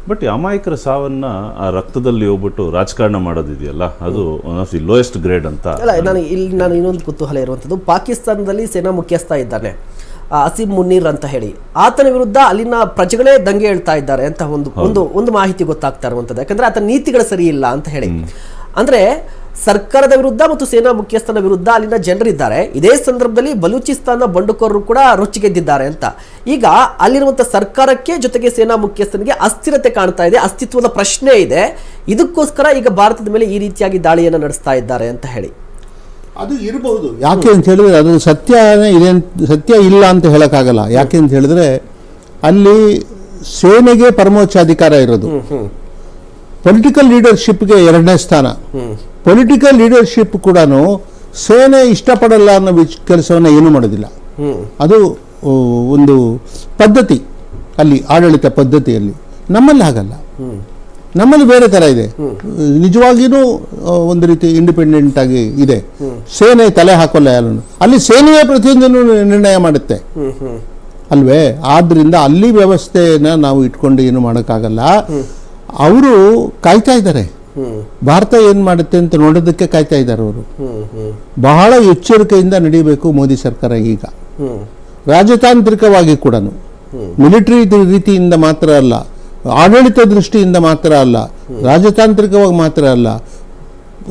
ಬಟ್ ಈ ಅಮಾಯಕರ ಸಾವನ್ನ ಆ ರಕ್ತದಲ್ಲಿ ಹೋಗ್ಬಿಟ್ಟು ರಾಜಕಾರಣ ಮಾಡೋದಿದೆಯಲ್ಲ ಅದು one of the lowest grade ಅಂತ. ಅಲ್ಲ ನಾನು ಇಲ್ಲಿ ನಾನು ಇನ್ನೊಂದು ಕುತೂಹಲ ಇರುವಂಥದ್ದು ಪಾಕಿಸ್ತಾನದಲ್ಲಿ ಸೇನಾ ಮುಖ್ಯಸ್ಥ ಇದ್ದಾನೆ. ಆ, ಅಸೀಂ ಮುನ್ನೀರ್ ಅಂತ ಹೇಳಿ. ಆತನ ವಿರುದ್ಧ ಅಲ್ಲಿನ ಪ್ರಜೆಗಳೇ ದಂಗೆ ಹೇಳ್ತಾ ಇದ್ದಾರೆ ಅಂತ ಒಂದು ಒಂದು ಒಂದು ಮಾಹಿತಿ ಗೊತ್ತಾಗ್ತಾ ಇರುವಂಥದ್ದು. ಯಾಕಂದ್ರೆ ಆತನ ನೀತಿಗಳು ಸರಿ ಇಲ್ಲ ಅಂತ ಹೇಳಿ. ಅಂದ್ರೆ ಸರ್ಕಾರದ ವಿರುದ್ಧ ಮತ್ತು ಸೇನಾ ಮುಖ್ಯಸ್ಥನ ವಿರುದ್ಧ ಅಲ್ಲಿನ ಜನರಿದ್ದಾರೆ. ಇದೇ ಸಂದರ್ಭದಲ್ಲಿ ಬಲೂಚಿಸ್ತಾನ ಬಂಡುಕೋರರು ಕೂಡ ರೊಚ್ಚಿಗೆದ್ದಿದ್ದಾರೆ ಅಂತ. ಈಗ ಅಲ್ಲಿರುವಂತ ಸರ್ಕಾರಕ್ಕೆ ಜೊತೆಗೆ ಸೇನಾ ಮುಖ್ಯಸ್ಥನಿಗೆ ಅಸ್ಥಿರತೆ ಕಾಣ್ತಾ ಇದೆ ಅಸ್ತಿತ್ವದ ಪ್ರಶ್ನೆ ಇದೆ. ಇದಕ್ಕೋಸ್ಕರ ಈಗ ಭಾರತದ ಮೇಲೆ ಈ ರೀತಿಯಾಗಿ ದಾಳಿಯನ್ನು ನಡೆಸ್ತಾ ಇದ್ದಾರೆ ಅಂತ ಹೇಳಿ. ಅದು ಇರಬಹುದು. ಯಾಕೆ ಅಂತ ಹೇಳಿದ್ರೆ ಅದು ಸತ್ಯನೇ ಇದೆ ಸತ್ಯ ಇಲ್ಲ ಅಂತ ಹೇಳಕ್ಕಾಗಲ್ಲ. ಯಾಕೆ ಅಂತ ಹೇಳಿದ್ರೆ ಅಲ್ಲಿ ಸೇನೆಗೆ ಪರಮೋಚ್ಚ ಅಧಿಕಾರ ಇರೋದು ಪೊಲಿಟಿಕಲ್ ಲೀಡರ್ಶಿಪ್ಗೆ ಎರಡನೇ ಸ್ಥಾನ. ಪೊಲಿಟಿಕಲ್ ಲೀಡರ್ಶಿಪ್ ಕೂಡ ಸೇನೆ ಇಷ್ಟಪಡಲ್ಲ ಅನ್ನೋ ವಿಚ್ ಕೆಲಸವನ್ನು ಏನೂ ಮಾಡೋದಿಲ್ಲ. ಅದು ಒಂದು ಪದ್ಧತಿ. ಅಲ್ಲಿ ಆಡಳಿತ ಪದ್ಧತಿಯಲ್ಲಿ ನಮ್ಮಲ್ಲಿ ಹಾಗಲ್ಲ. ನಮ್ಮಲ್ಲಿ ಬೇರೆ ಥರ ಇದೆ. ನಿಜವಾಗಿಯೂ ಒಂದು ರೀತಿ ಇಂಡಿಪೆಂಡೆಂಟ್ ಆಗಿ ಇದೆ. ಸೇನೆ ತಲೆ ಹಾಕೋಲ್ಲ ಯಾರನ್ನು. ಅಲ್ಲಿ ಸೇನೆಯ ಪ್ರತಿಯೊಂದನ್ನು ನಿರ್ಣಯ ಮಾಡುತ್ತೆ. ಅಲ್ವೇ? ಆದ್ರಿಂದ ಅಲ್ಲಿ ವ್ಯವಸ್ಥೆನ ನಾವು ಇಟ್ಕೊಂಡು ಏನು ಮಾಡೋಕ್ಕಾಗಲ್ಲ. ಅವರು ಕಾಯ್ತಾ ಇದ್ದಾರೆ. ಭಾರತ ಏನ್ ಮಾಡುತ್ತೆ ಅಂತ ನೋಡೋದಕ್ಕೆ ಕಾಯ್ತಾ ಇದ್ದಾರೆ ಅವರು. ಬಹಳ ಎಚ್ಚರಿಕೆಯಿಂದ ನಡೀಬೇಕು ಮೋದಿ ಸರ್ಕಾರ ಈಗ. ರಾಜತಾಂತ್ರಿಕವಾಗಿ ಕೂಡ ಮಿಲಿಟರಿ ರೀತಿಯಿಂದ ಮಾತ್ರ ಅಲ್ಲ. ಆಡಳಿತ ದೃಷ್ಟಿಯಿಂದ ಮಾತ್ರ ಅಲ್ಲ, ರಾಜತಾಂತ್ರಿಕವಾಗಿ ಮಾತ್ರ ಅಲ್ಲ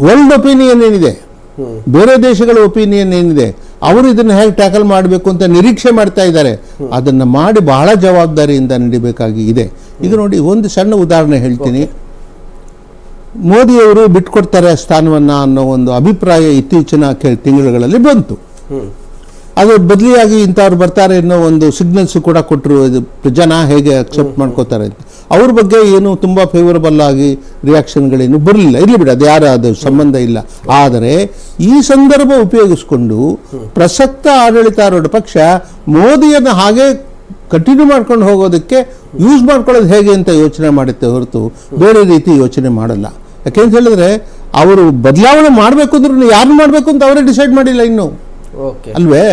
ವರ್ಲ್ಡ್ ಒಪಿನಿಯನ್ ಏನಿದೆ? ಬೇರೆ ದೇಶಗಳ ಒಪಿನಿಯನ್ ಏನಿದೆ? ಅವರು ಇದನ್ನ ಹೇಗೆ ಟ್ಯಾಕಲ್ ಮಾಡಬೇಕು ಅಂತ ನಿರೀಕ್ಷೆ ಮಾಡ್ತಾ ಇದ್ದಾರೆ. ಅದನ್ನ ಮಾಡಿ ಬಹಳ ಜವಾಬ್ದಾರಿಯಿಂದ ನಡಿಬೇಕಾಗಿ ಇದೆ. ಈಗ ನೋಡಿ, ಒಂದು ಸಣ್ಣ ಉದಾಹರಣೆ ಹೇಳ್ತೀನಿ. ಮೋದಿಯವರು ಬಿಟ್ಕೊಡ್ತಾರೆ ಸ್ಥಾನವನ್ನ ಅನ್ನೋ ಒಂದು ಅಭಿಪ್ರಾಯ ಇತ್ತೀಚಿನ ತಿಂಗಳುಗಳಲ್ಲಿ ಬಂತು. ಅದರ ಬದಲಿಯಾಗಿ ಇಂಥವ್ರು ಬರ್ತಾರೆ ಅನ್ನೋ ಒಂದು ಸಿಗ್ನಲ್ಸ್ ಕೂಡ ಕೊಟ್ಟರು ಜನ ಹೇಗೆ ಅಕ್ಸೆಪ್ಟ್ ಮಾಡ್ಕೋತಾರೆ ಅಂತ. ಅವ್ರ ಬಗ್ಗೆ ಏನು ತುಂಬ ಫೇವರಬಲ್ ಆಗಿ ರಿಯಾಕ್ಷನ್ಗಳೇನು ಬರಲಿಲ್ಲ. ಇರಲಿ ಬಿಡಿ, ಅದು ಯಾರು ಅದು ಸಂಬಂಧ ಇಲ್ಲ. ಆದರೆ ಈ ಸಂದರ್ಭ ಉಪಯೋಗಿಸ್ಕೊಂಡು ಪ್ರಸಕ್ತ ಆಡಳಿತಾರೂಢ ಪಕ್ಷ ಮೋದಿಯನ್ನು ಹಾಗೆ ಕಂಟಿನ್ಯೂ ಮಾಡ್ಕೊಂಡು ಹೋಗೋದಕ್ಕೆ ಯೂಸ್ ಮಾಡ್ಕೊಳ್ಳೋದು ಹೇಗೆ ಅಂತ ಯೋಚನೆ ಮಾಡುತ್ತೆ ಹೊರತು ಬೇರೆ ರೀತಿ ಯೋಚನೆ ಮಾಡಲ್ಲ. ಯಾಕೆಂತ ಹೇಳಿದ್ರೆ, ಅವರು ಬದಲಾವಣೆ ಮಾಡಬೇಕು ಅಂದ್ರೂ ಯಾರು ಮಾಡಬೇಕು ಅಂತ ಅವರೇ ಡಿಸೈಡ್ ಮಾಡಿಲ್ಲ ಇನ್ನು. ಅಲ್ವೇ?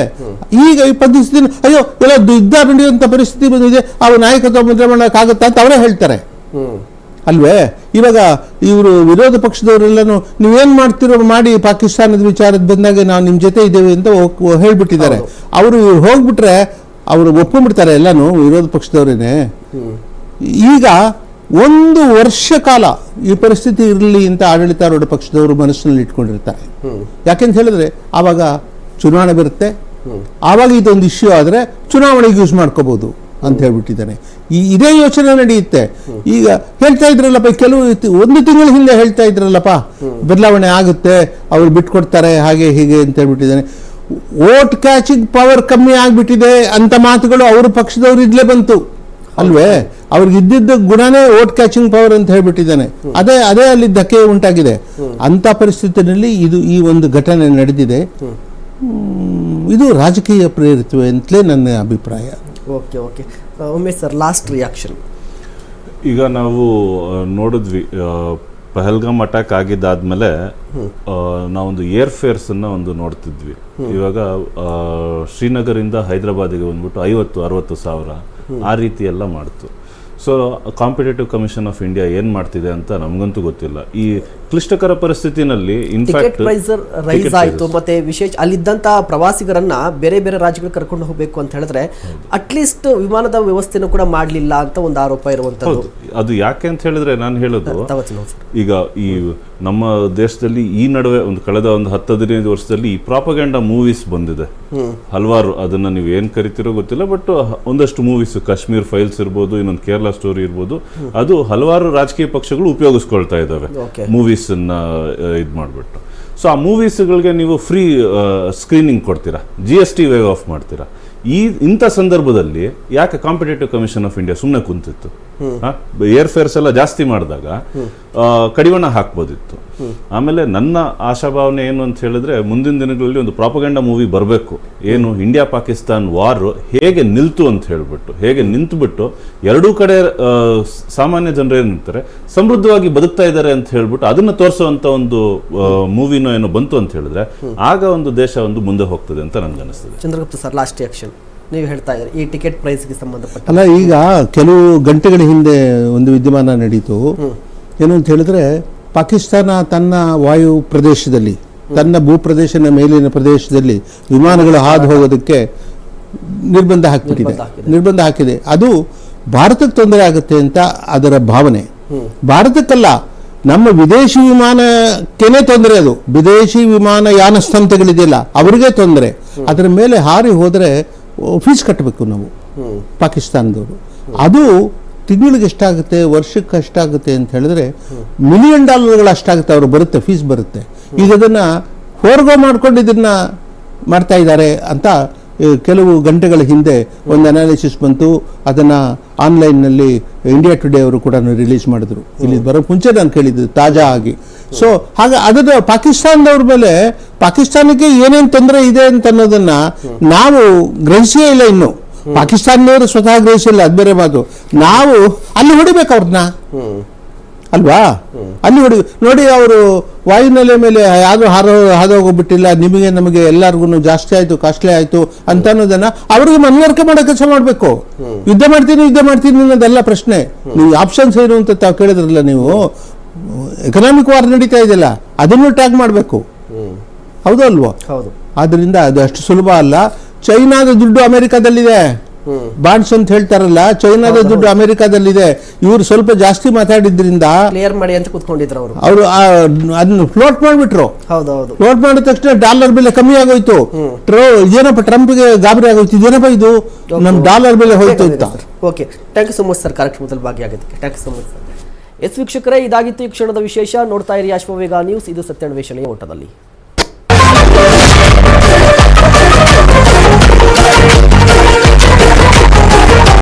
ಈಗ ಈ ಪರಿಸ್ಥಿತಿ ಅಯ್ಯೋ ಎಲ್ಲ ಯುದ್ಧ ನಡೆಯುವಂಥ ಪರಿಸ್ಥಿತಿ ಬಂದಿದೆ ಅವ್ರ ನಾಯಕತ್ವ ಮುದ್ರೆ ಮಾಡೋಕ್ಕಾಗುತ್ತಾ ಅಂತ ಅವರೇ ಹೇಳ್ತಾರೆ. ಅಲ್ವೇ? ಇವಾಗ ಇವರು ವಿರೋಧ ಪಕ್ಷದವರೆಲ್ಲನೂ ನೀವೇನು ಮಾಡ್ತಿರೋ ಮಾಡಿ ಪಾಕಿಸ್ತಾನದ ವಿಚಾರದ ಬಂದಾಗ ನಾವು ನಿಮ್ಮ ಜೊತೆ ಇದ್ದೇವೆ ಅಂತ ಹೇಳ್ಬಿಟ್ಟಿದ್ದಾರೆ. ಅವರು ಹೋಗ್ಬಿಟ್ರೆ ಅವರು ಒಪ್ಕೊಂಡ್ಬಿಡ್ತಾರೆ ಎಲ್ಲಾನು ವಿರೋಧ ಪಕ್ಷದವರೇನೆ. ಈಗ ಒಂದು ವರ್ಷ ಕಾಲ ಈ ಪರಿಸ್ಥಿತಿ ಇರಲಿ ಅಂತ ಆಡಳಿತಾರೂಢ ಪಕ್ಷದವರು ಮನಸ್ಸಿನಲ್ಲಿ ಇಟ್ಕೊಂಡಿರ್ತಾರೆ. ಯಾಕೆಂತ ಹೇಳಿದ್ರೆ ಆವಾಗ ಚುನಾವಣೆ ಬರುತ್ತೆ. ಆವಾಗ ಇದೊಂದು ಇಶ್ಯೂ ಆದರೆ ಚುನಾವಣೆಗೆ ಯೂಸ್ ಮಾಡ್ಕೋಬಹುದು ಅಂತ ಹೇಳ್ಬಿಟ್ಟಿದ್ದಾನೆ ಈ ಇದೇ ಯೋಚನೆ ನಡೆಯುತ್ತೆ. ಈಗ ಹೇಳ್ತಾ ಇದ್ರಲ್ಲಪ್ಪ ಕೆಲವು ಒಂದು ತಿಂಗಳ ಹಿಂದೆ ಹೇಳ್ತಾ ಇದ್ರಲ್ಲಪ್ಪ ಬದಲಾವಣೆ ಆಗುತ್ತೆ ಅವ್ರು ಬಿಟ್ಕೊಡ್ತಾರೆ ಹಾಗೆ ಹೀಗೆ ಅಂತ ಹೇಳ್ಬಿಟ್ಟಿದ್ದಾನೆ ವೋಟ್ ಕ್ಯಾಚಿಂಗ್ ಪವರ್ ಕಮ್ಮಿ ಆಗಿಬಿಟ್ಟಿದೆ ಅಂತ ಮಾತುಗಳು ಅವ್ರ ಪಕ್ಷದವ್ರು ಇದ್ಲೇ ಬಂತು. ಅಲ್ವೇ? ಅವ್ರಿಗೆ ಇದ್ದಿದ್ದ ಗುಣನೇ ವೋಟ್ ಕ್ಯಾಚಿಂಗ್ ಪವರ್ ಅಂತ ಹೇಳ್ಬಿಟ್ಟಿದ್ದಾನೆ. ಅದೇ ಅದೇ ಅಲ್ಲಿ ಧಕ್ಕೆ ಉಂಟಾಗಿದೆ. ಅಂತ ಪರಿಸ್ಥಿತಿನಲ್ಲಿ ಇದು ಈ ಒಂದು ಘಟನೆ ನಡೆದಿದೆ. ಇದು ರಾಜಕೀಯ ಪ್ರೇರಿತವೇ ಅಂತಲೇ ನನ್ನ ಅಭಿಪ್ರಾಯ. Okay okay. Umesh sir last reaction ಈಗ ನಾವು ನೋಡಿದ್ವಿ ಪಹಲ್ಗಾಮ್ ಅಟ್ಯಾಕ್ ಆಗಿದ್ದಾದ್ಮೇಲೆ ನಾವೊಂದು ಏರ್ ಫೇರ್ಸ್ ಅನ್ನ ಒಂದು ನೋಡ್ತಿದ್ವಿ. ಇವಾಗ ಶ್ರೀನಗರಿಂದ ಹೈದರಾಬಾದಿಗೆ ಬಂದ್ಬಿಟ್ಟು ಐವತ್ತು ಅರವತ್ತು ಸಾವಿರ ಆ ರೀತಿ ಎಲ್ಲ ಮಾಡ್ತು. So competitive commission of India ಏನ್ ಮಾಡ್ತಿದೆ ಅಂತ ನಮಗಂತೂ ಗೊತ್ತಿಲ್ಲ. ಈ ಕ್ಲಿಷ್ಟಕರ ಪರಿಸ್ಥಿತಿನಲ್ಲಿ ಟಿಕೆಟ್ ಪ್ರೈಸ್ ರೈಸ್ ಆಯ್ತು ಮತ್ತೆ ವಿಶೇಷ ಅಲ್ಲಿದ್ದಂತ ಪ್ರವಾಸಿಗರನ್ನ ಬೇರೆ ಬೇರೆ ರಾಜ್ಯಗಳು ಕರ್ಕೊಂಡು ಹೋಗಬೇಕು ಅಂತ ಹೇಳಿದ್ರೆ ಅಟ್ಲೀಸ್ಟ್ ವಿಮಾನದ ವ್ಯವಸ್ಥೆನೂ ಕೂಡ ಮಾಡಲಿಲ್ಲ ಅಂತ ಒಂದು ಆರೋಪ ಇರುವಂತದ್ದು. ಅದು ಯಾಕೆ ಅಂತ ಹೇಳಿದ್ರೆ ನಾನು ಹೇಳೋದು ಈಗ ಈ ನಮ್ಮ ದೇಶದಲ್ಲಿ ಈ ನಡುವೆ ಒಂದು ಕಳೆದ ಒಂದು ಹತ್ತು ಹದಿನೈದು ವರ್ಷದಲ್ಲಿ ಈ ಪ್ರಾಪಗಂಡ ಮೂವೀಸ್ ಬಂದಿದೆ. ಹಲವಾರು ಅದನ್ನ ನೀವು ಏನು ಕರಿತಿರೋ ಗೊತ್ತಿಲ್ಲ ಬಟ್ ಒಂದಷ್ಟು ಮೂವೀಸ್ ಕಾಶ್ಮೀರ್ ಫೈಲ್ಸ್ ಇರ್ಬೋದು ಇನ್ನೊಂದು ಕೇರಳ ಸ್ಟೋರಿ ಇರ್ಬೋದು ಅದು ಹಲವಾರು ರಾಜಕೀಯ ಪಕ್ಷಗಳು ಉಪಯೋಗಿಸ್ಕೊಳ್ತಾ ಇದ್ದಾವೆ ಮೂವೀಸನ್ನ ಇದು ಮಾಡಿಬಿಟ್ಟು. ಸೊ ಆ ಮೂವೀಸ್ಗಳಿಗೆ ನೀವು ಫ್ರೀ ಸ್ಕ್ರೀನಿಂಗ್ ಕೊಡ್ತೀರಾ? G S T waive off ಮಾಡ್ತೀರಾ? ಈ ಇಂಥ ಸಂದರ್ಭದಲ್ಲಿ ಯಾಕೆ ಕಾಂಪಿಟೇಟಿವ್ ಕಮಿಷನ್ ಆಫ್ ಇಂಡಿಯಾ ಸುಮ್ಮನೆ ಕುಂತಿತ್ತು? ಏರ್ ಫೇರ್ಸ್ ಎಲ್ಲ ಜಾಸ್ತಿ ಮಾಡಿದಾಗ ಕಡಿವಾಣ ಹಾಕ್ಬೋದಿತ್ತು. ಆಮೇಲೆ ನನ್ನ ಆಶಾಭಾವನೆ ಏನು ಅಂತ ಹೇಳಿದ್ರೆ ಮುಂದಿನ ದಿನಗಳಲ್ಲಿ ಒಂದು ಪ್ರಾಪಗಂಡ ಮೂವಿ ಬರಬೇಕು. ಏನು ಇಂಡಿಯಾ ಪಾಕಿಸ್ತಾನ್ ವಾರ್ ಹೇಗೆ ನಿಲ್ತು ಅಂತ ಹೇಳ್ಬಿಟ್ಟು ಹೇಗೆ ನಿಂತುಬಿಟ್ಟು ಎರಡೂ ಕಡೆ ಸಾಮಾನ್ಯ ಜನರು ಏನಿರ್ತಾರೆ ಸಮೃದ್ಧವಾಗಿ ಬದುಕ್ತಾ ಇದ್ದಾರೆ ಅಂತ ಹೇಳ್ಬಿಟ್ಟು ಅದನ್ನ ತೋರಿಸುವಂತ ಒಂದು ಮೂವಿನೋ ಏನೋ ಬಂತು ಅಂತ ಹೇಳಿದ್ರೆ ಆಗ ಒಂದು ದೇಶ ಒಂದು ಮುಂದೆ ಹೋಗ್ತದೆ ಅಂತ ನನ್ಗೆ ಅನಿಸ್ತದೆ ಚಂದ್ರಗುಪ್ತ ಸರ್ ಲಾಸ್ಟ್ ರಿಯಾಕ್ಷನ್ ನೀವು ಹೇಳ್ತಾ ಇದ್ದೀರಿ ಈ ಟಿಕೆಟ್ ಪ್ರೈಸ್ಗೆ ಸಂಬಂಧಪಟ್ಟ ಅಲ್ಲ ಈಗ ಕೆಲವು ಗಂಟೆಗಳ ಹಿಂದೆ ಒಂದು ವಿದ್ಯಮಾನ ನಡೀತು. ಏನು ಅಂತ ಹೇಳಿದ್ರೆ ಪಾಕಿಸ್ತಾನ ತನ್ನ ವಾಯು ಪ್ರದೇಶದಲ್ಲಿ ತನ್ನ ಭೂಪ್ರದೇಶದ ಮೇಲಿನ ಪ್ರದೇಶದಲ್ಲಿ ವಿಮಾನಗಳು ಹಾದು ಹೋಗೋದಕ್ಕೆ ನಿರ್ಬಂಧ ಹಾಕಿಬಿಟ್ಟಿದೆ. ನಿರ್ಬಂಧ ಹಾಕಿದೆ. ಅದು ಭಾರತಕ್ಕೆ ತೊಂದರೆ ಆಗುತ್ತೆ ಅಂತ ಅದರ ಭಾವನೆ. ಭಾರತಕ್ಕಲ್ಲ ನಮ್ಮ ವಿದೇಶಿ ವಿಮಾನಕ್ಕೇನೆ ತೊಂದರೆ ಅದು. ವಿದೇಶಿ ವಿಮಾನ ಯಾನ ಸಂಸ್ಥೆಗಳಿದೆಯಲ್ಲ ಅವರಿಗೆ ತೊಂದರೆ. ಅದರ ಮೇಲೆ ಹಾರಿ ಹೋದರೆ ಫೀಸ್ ಕಟ್ಟಬೇಕು ನಾವು ಪಾಕಿಸ್ತಾನದವರು. ಅದು ತಿಂಗಳಿಗೆ ಎಷ್ಟಾಗುತ್ತೆ ವರ್ಷಕ್ಕೆ ಅಷ್ಟಾಗುತ್ತೆ ಅಂತ ಹೇಳಿದ್ರೆ ಮಿಲಿಯನ್ ಡಾಲರ್ಗಳು ಅಷ್ಟಾಗುತ್ತೆ ಅವರು ಬರುತ್ತೆ ಫೀಸ್ ಬರುತ್ತೆ. ಈಗ ಅದನ್ನ ಫೋರ್ಗೋ ಮಾಡ್ಕೊಂಡು ಇದನ್ನ ಮಾಡ್ತಾ ಇದ್ದಾರೆ ಅಂತ ಕೆಲವು ಗಂಟೆಗಳ ಹಿಂದೆ ಒಂದು ಅನಾಲಿಸಿಸ್ ಬಂತು. ಅದನ್ನ ಆನ್ಲೈನ್ನಲ್ಲಿ ಇಂಡಿಯಾ ಟುಡೇ ಅವರು ಕೂಡ ರಿಲೀಸ್ ಮಾಡಿದ್ರು. ಇಲ್ಲಿ ಬರೋ ಮುಂಚೆ ನಾನು ಕೇಳಿದ್ದು ತಾಜಾ ಆಗಿ. ಸೊ ಹಾಗೆ ಅದರ ಪಾಕಿಸ್ತಾನದವ್ರ ಮೇಲೆ ಪಾಕಿಸ್ತಾನಕ್ಕೆ ಏನೇನು ತೊಂದರೆ ಇದೆ ಅಂತ ಅನ್ನೋದನ್ನ ನಾವು ಗ್ರಹಿಸೇ ಇಲ್ಲ ಇನ್ನು. ಪಾಕಿಸ್ತಾನದವರು ಸ್ವತಃ ಗ್ರಹಿಸಿಲ್ಲ ಅದು ಬೇರೆ ಮಾತು. ನಾವು ಅಲ್ಲಿ ಹೊಡಿಬೇಕು ಅವ್ರನ್ನ ಅಲ್ವಾ? ಅಲ್ಲಿ ಹೊಡಿ, ನೋಡಿ ಅವರು ವಾಯುನೆಲೆ ಮೇಲೆ ಯಾರು ಹಾರೋ, ಹಾದೋಗ್ಬಿಟ್ಟಿಲ್ಲ, ನಿಮಗೆ, ನಮಗೆ ಎಲ್ಲರಿಗೂ ಜಾಸ್ತಿ ಆಯ್ತು, ಕಾಸ್ಟ್ಲಿ ಆಯ್ತು ಅಂತ ಅನ್ನೋದನ್ನ ಅವ್ರಿಗೆ ಮನವರಿಕೆ ಮಾಡೋ ಕೆಲಸ ಮಾಡಬೇಕು. ಯುದ್ಧ ಮಾಡ್ತೀನಿ ಯುದ್ಧ ಮಾಡ್ತೀನಿ ಅನ್ನೋದೆಲ್ಲ ಪ್ರಶ್ನೆ. ನೀವು ಆಪ್ಷನ್ಸ್ ಏನು ಅಂತ ತಾವು ಕೇಳಿದ್ರಲ್ಲ ನೀವು? ಎಕನಾಮಿಕ್ ವಾರ್ ನಡೀತಾ ಇದೆಯಲ್ಲ ಅದನ್ನು ಟ್ಯಾಗ್ ಮಾಡಬೇಕು. ಹೌದು ಅಲ್ವೋ? ಹೌದು. ಆದ್ರಿಂದ ಅದು ಅಷ್ಟು ಸುಲಭ ಅಲ್ಲ. ಚೈನಾದ ದುಡ್ಡು ಅಮೆರಿಕಾದಲ್ಲಿದೆ. ಬಾಂಡ್ಸ್ ಅಂತ ಹೇಳ್ತಾರಲ್ಲ ಚೈನಾದ ದುಡ್ಡು ಅಮೆರಿಕಾದಲ್ಲಿದೆ. ಇವರು ಸ್ವಲ್ಪ ಜಾಸ್ತಿ ಮಾತಾಡಿದ್ರಿಂದ ಕ್ಲಿಯರ್ ಮಾಡಿ ಅಂತ ಕೂತ್ಕೊಂಡಿದ್ರು ಅವರು. ಅವರು ಅದನ್ನ ಫ್ಲೋಟ್ ಮಾಡಿಬಿಟ್ರು. ಹೌದು ಹೌದು. ಫ್ಲೋಟ್ ಮಾಡಿದ ತಕ್ಷಣ ಡಾಲರ್ ಬೆಲೆ ಕಮ್ಮಿ ಆಗೋಯ್ತು. ಟ್ರೋ ಏನಪ್ಪ ಟ್ರಂಪ್ಗೆ ಗಾಬರಿ ಆಗೋಯ್ತು? ಇದೇನಪ್ಪ ಇದು? ನಮ್ಮ ಡಾಲರ್ ಬೆಲೆ ಹೋಯ್ತು ಅಂತ. Okay thank you so much sir ಕಾರ್ಯಕ್ರಮದಲ್ಲಿ ಭಾಗಿಯಾಗಿದ್ದಕ್ಕೆ. Thank you so much sir yes ವೀಕ್ಷಕರೇ ಇದಾಗಿತ್ತು ಈ ಕ್ಷಣದ ವಿಶೇಷ. ನೋಡ್ತಾ ಇರಿ ಅಶ್ವವೇಗ ನ್ಯೂಸ್. ಇದು ಸತ್ಯಾನ್ವೇಷಣೆಯ ಓಟದಲ್ಲಿ.